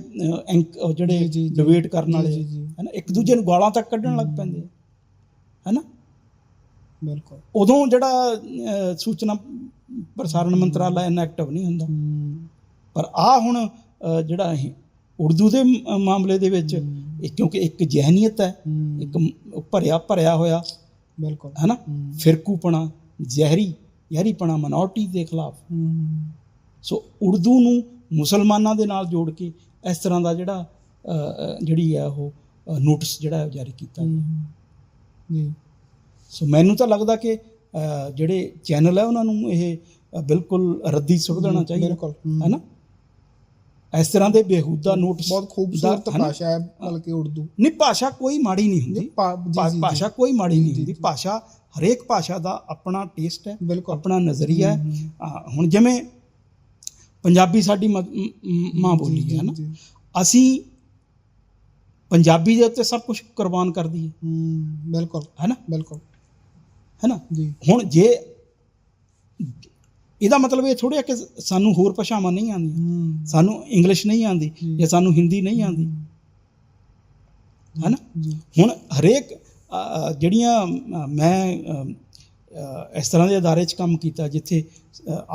ਜਿਹੜੇ। ਡਿਬੇਟ ਕਰਨ ਵਾਲੇ। ਹੈਨਾ? ਇੱਕ ਦੂਜੇ ਨੂੰ ਗਾਲਾਂ ਤੱਕ ਕੱਢਣ ਲੱਗ ਪੈਂਦੇ ਆ ਹੈਨਾ? ਬਿਲਕੁਲ। ਉਦੋਂ ਜਿਹੜਾ ਸੂਚਨਾ ਪ੍ਰਸਾਰਣ ਮੰਤਰਾਲਾ ਇੰਨਾ ਐਕਟਿਵ ਨਹੀਂ ਹੁੰਦਾ। ਪਰ ਆ ਹੁਣ ਜਿਹੜਾ ਇਹ ਉਰਦੂ ਦੇ ਮਾਮਲੇ ਦੇ ਵਿੱਚ ਇਹ ਕਿਉਂਕਿ ਇੱਕ ਜਹਿਨੀਅਤ ਹੈ ਇੱਕ ਭਰਿਆ ਭਰਿਆ ਹੋਇਆ ਬਿਲਕੁਲ। ਹੈਨਾ। ਫਿਰਕੂਪਣਾ ਜ਼ਹਿਰੀ ਜ਼ਹਿਰੀਪਣਾ ਮਿਨੋਰਟੀ ਦੇ ਖਿਲਾਫ। ਸੋ ਉਰਦੂ ਨੂੰ ਮੁਸਲਮਾਨਾਂ ਦੇ ਨਾਲ ਜੋੜ ਕੇ ਇਸ ਤਰ੍ਹਾਂ ਦਾ ਜਿਹੜਾ ਜਿਹੜੀ ਹੈ ਉਹ ਨੋਟਿਸ ਜਿਹੜਾ ਜਾਰੀ ਕੀਤਾ। ਜੀ। ਸੋ ਮੈਨੂੰ ਤਾਂ ਲੱਗਦਾ ਕਿ ਜਿਹੜੇ ਚੈਨਲ ਹੈ ਉਹਨਾਂ ਨੂੰ ਇਹ ਬਿਲਕੁਲ ਰੱਦੀ ਸੁੱਟ ਦੇਣਾ ਚਾਹੀਦਾ। ਬਿਲਕੁਲ ਹੂੰ। ਹੈ ਨਾ ਇਸ ਤਰ੍ਹਾਂ ਦੇ ਬੇਹੂਦਾ ਨੋਟਿਸ ਬਹੁਤ ਖੂਬਸੂਰਤ? ਭਾਸ਼ਾ ਹੈ ਬਲਕਿ ਉਰਦੂ। ਨਹੀਂ ਭਾਸ਼ਾ ਕੋਈ ਮਾੜੀ ਨਹੀਂ ਹੁੰਦੀ। ਭਾਸ਼ਾ ਕੋਈ ਮਾੜੀ ਨਹੀਂ ਹੁੰਦੀ। ਭਾਸ਼ਾ ਹਰੇਕ ਭਾਸ਼ਾ ਦਾ ਆਪਣਾ ਟੇਸਟ ਹੈ ਬਿਲਕੁਲ। ਆਪਣਾ ਨਜ਼ਰੀਆ ਹੈ ਹੁਣ ਜਿਵੇਂ ਪੰਜਾਬੀ ਸਾਡੀ ਮ- ਬੋਲੀ ਹੈ ਨਾ। ਅਸੀਂ ਪੰਜਾਬੀ ਦੇ ਉੱਤੇ ਸਭ ਕੁਝ ਕੁਰਬਾਨ ਕਰ ਦਈਏ। ਹੂੰ ਬਿਲਕੁਲ। ਹੈ ਨਾ? ਬਿਲਕੁਲ। ਹੈ ਨਾ? ਜੀ। ਹੁਣ ਜੇ ਇਹਦਾ ਮਤਲਬ ਇਹ ਥੋੜ੍ਹਾ ਕਿ ਸਾਨੂੰ ਹੋਰ ਭਾਸ਼ਾਵਾਂ ਨਹੀਂ ਆਉਂਦੀਆਂ। ਸਾਨੂੰ ਇੰਗਲਿਸ਼ ਨਹੀਂ ਆਉਂਦੀ ਜੀ। ਸਾਨੂੰ ਹਿੰਦੀ ਨਹੀਂ ਆਉਂਦੀ। ਹੈ। ਨਾ? ਹੁਣ ਹਰੇਕ ਜਿਹੜੀਆਂ ਮੈਂ ਇਸ ਤਰ੍ਹਾਂ ਦੇ ਅਦਾਰੇ 'ਚ ਕੰਮ ਕੀਤਾ ਜਿੱਥੇ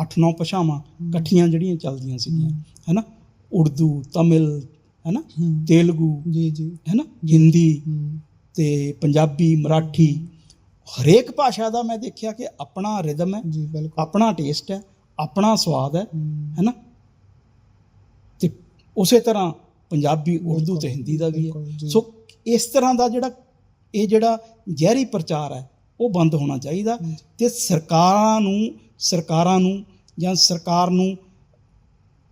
8-9 ਭਾਸ਼ਾਵਾਂ ਇਕੱਠੀਆਂ ਜਿਹੜੀਆਂ ਚੱਲਦੀਆਂ ਸੀਗੀਆਂ ਹੈ। ਨਾ ਉਰਦੂ ਤਮਿਲ ਹੈ ਨਾ ਹੂੰ। ਤੇਲਗੂ ਜੀ ਜੀ। ਹੈ ਨਾ ਹਿੰਦੀ ਤੇ ਪੰਜਾਬੀ ਮਰਾਠੀ ਹਰੇਕ ਭਾਸ਼ਾ ਦਾ ਮੈਂ ਦੇਖਿਆ ਕਿ ਆਪਣਾ ਰਿਦਮ ਹੈ ਜੀ ਬਿਲਕੁਲ। ਆਪਣਾ ਟੇਸਟ ਹੈ ਆਪਣਾ ਸਵਾਦ ਹੈ ਹੂੰ। ਹੈ ਨਾ ਤੇ ਉਸੇ ਤਰ੍ਹਾਂ ਪੰਜਾਬੀ ਉਰਦੂ ਤੇ ਹਿੰਦੀ ਦਾ ਵੀ ਹੈ। ਸੋ ਇਸ ਤਰ੍ਹਾਂ ਦਾ ਜਿਹੜਾ ਇਹ ਜਿਹੜਾ ਜ਼ਹਿਰੀ ਪ੍ਰਚਾਰ ਹੈ ਉਹ ਬੰਦ ਹੋਣਾ ਚਾਹੀਦਾ। ਤੇ ਸਰਕਾਰਾਂ ਨੂੰ ਸਰਕਾਰਾਂ ਨੂੰ ਜਾਂ ਸਰਕਾਰ ਨੂੰ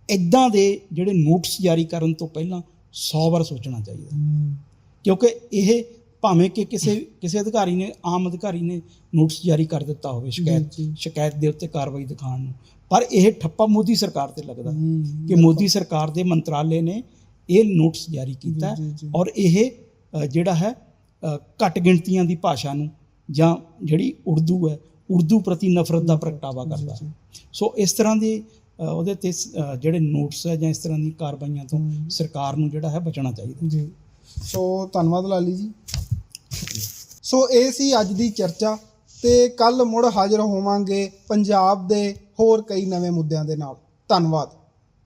ਇਦਾਂ ਦੇ ਜਿਹੜੇ ਨੋਟਿਸ ਜਾਰੀ ਕਰਨ ਤੋਂ ਪਹਿਲਾਂ 100 ਵਾਰ ਸੋਚਣਾ ਚਾਹੀਦਾ ਕਿਉਂਕਿ ਇਹ ਭਾਵੇਂ ਕਿ ਕਿਸੇ ਕਿਸੇ ਅਧਿਕਾਰੀ ਨੇ ਆਮ ਅਧਿਕਾਰੀ ਨੇ ਨੋਟਿਸ ਜਾਰੀ ਕਰ ਦਿੱਤਾ ਹੋਵੇ ਸ਼ਿਕਾਇਤ। ਸ਼ਿਕਾਇਤ ਦੇ ਉੱਤੇ ਕਾਰਵਾਈ ਦਿਖਾਉਣ ਨੂੰ ਪਰ ਇਹ ਠੱਪਾ ਮੋਦੀ ਸਰਕਾਰ ਤੇ ਲੱਗਦਾ ਕਿ ਮੋਦੀ ਸਰਕਾਰ ਦੇ ਮੰਤਰਾਲੇ ਨੇ ਇਹ ਨੋਟਿਸ ਜਾਰੀ ਕੀਤਾ। ਔਰ ਇਹ ਜਿਹੜਾ ਹੈ ਘੱਟ ਗਿਣਤੀਆਂ ਦੀ ਭਾਸ਼ਾ ਨੂੰ ਜਾਂ ਜਿਹੜੀ ਉਰਦੂ ਹੈ ਉਰਦੂ ਪ੍ਰਤੀ ਨਫ਼ਰਤ ਦਾ ਪ੍ਰਗਟਾਵਾ ਕਰਦਾ ਸੋ ਇਸ ਤਰ੍ਹਾਂ ਦੇ ਉਹਦੇ ਤੇ ਜਿਹੜੇ ਨੋਟਿਸ ਹੈ ਜਾਂ ਇਸ ਤਰ੍ਹਾਂ ਦੀ ਕਾਰਵਾਈਆਂ ਤੋਂ। ਸਰਕਾਰ ਨੂੰ ਜਿਹੜਾ ਹੈ ਬਚਣਾ ਚਾਹੀਦਾ ਜੀ। ਸੋ ਧੰਨਵਾਦ ਲਾਲੀ ਜੀ। ਸੋ ਇਹ ਸੀ ਅੱਜ ਦੀ ਚਰਚਾ ਤੇ ਕੱਲ ਮੁੜ ਹਾਜ਼ਰ ਹੋਵਾਂਗੇ ਪੰਜਾਬ ਦੇ ਹੋਰ ਕਈ ਨਵੇਂ ਮੁੱਦਿਆਂ ਦੇ ਨਾਲ। ਧੰਨਵਾਦ।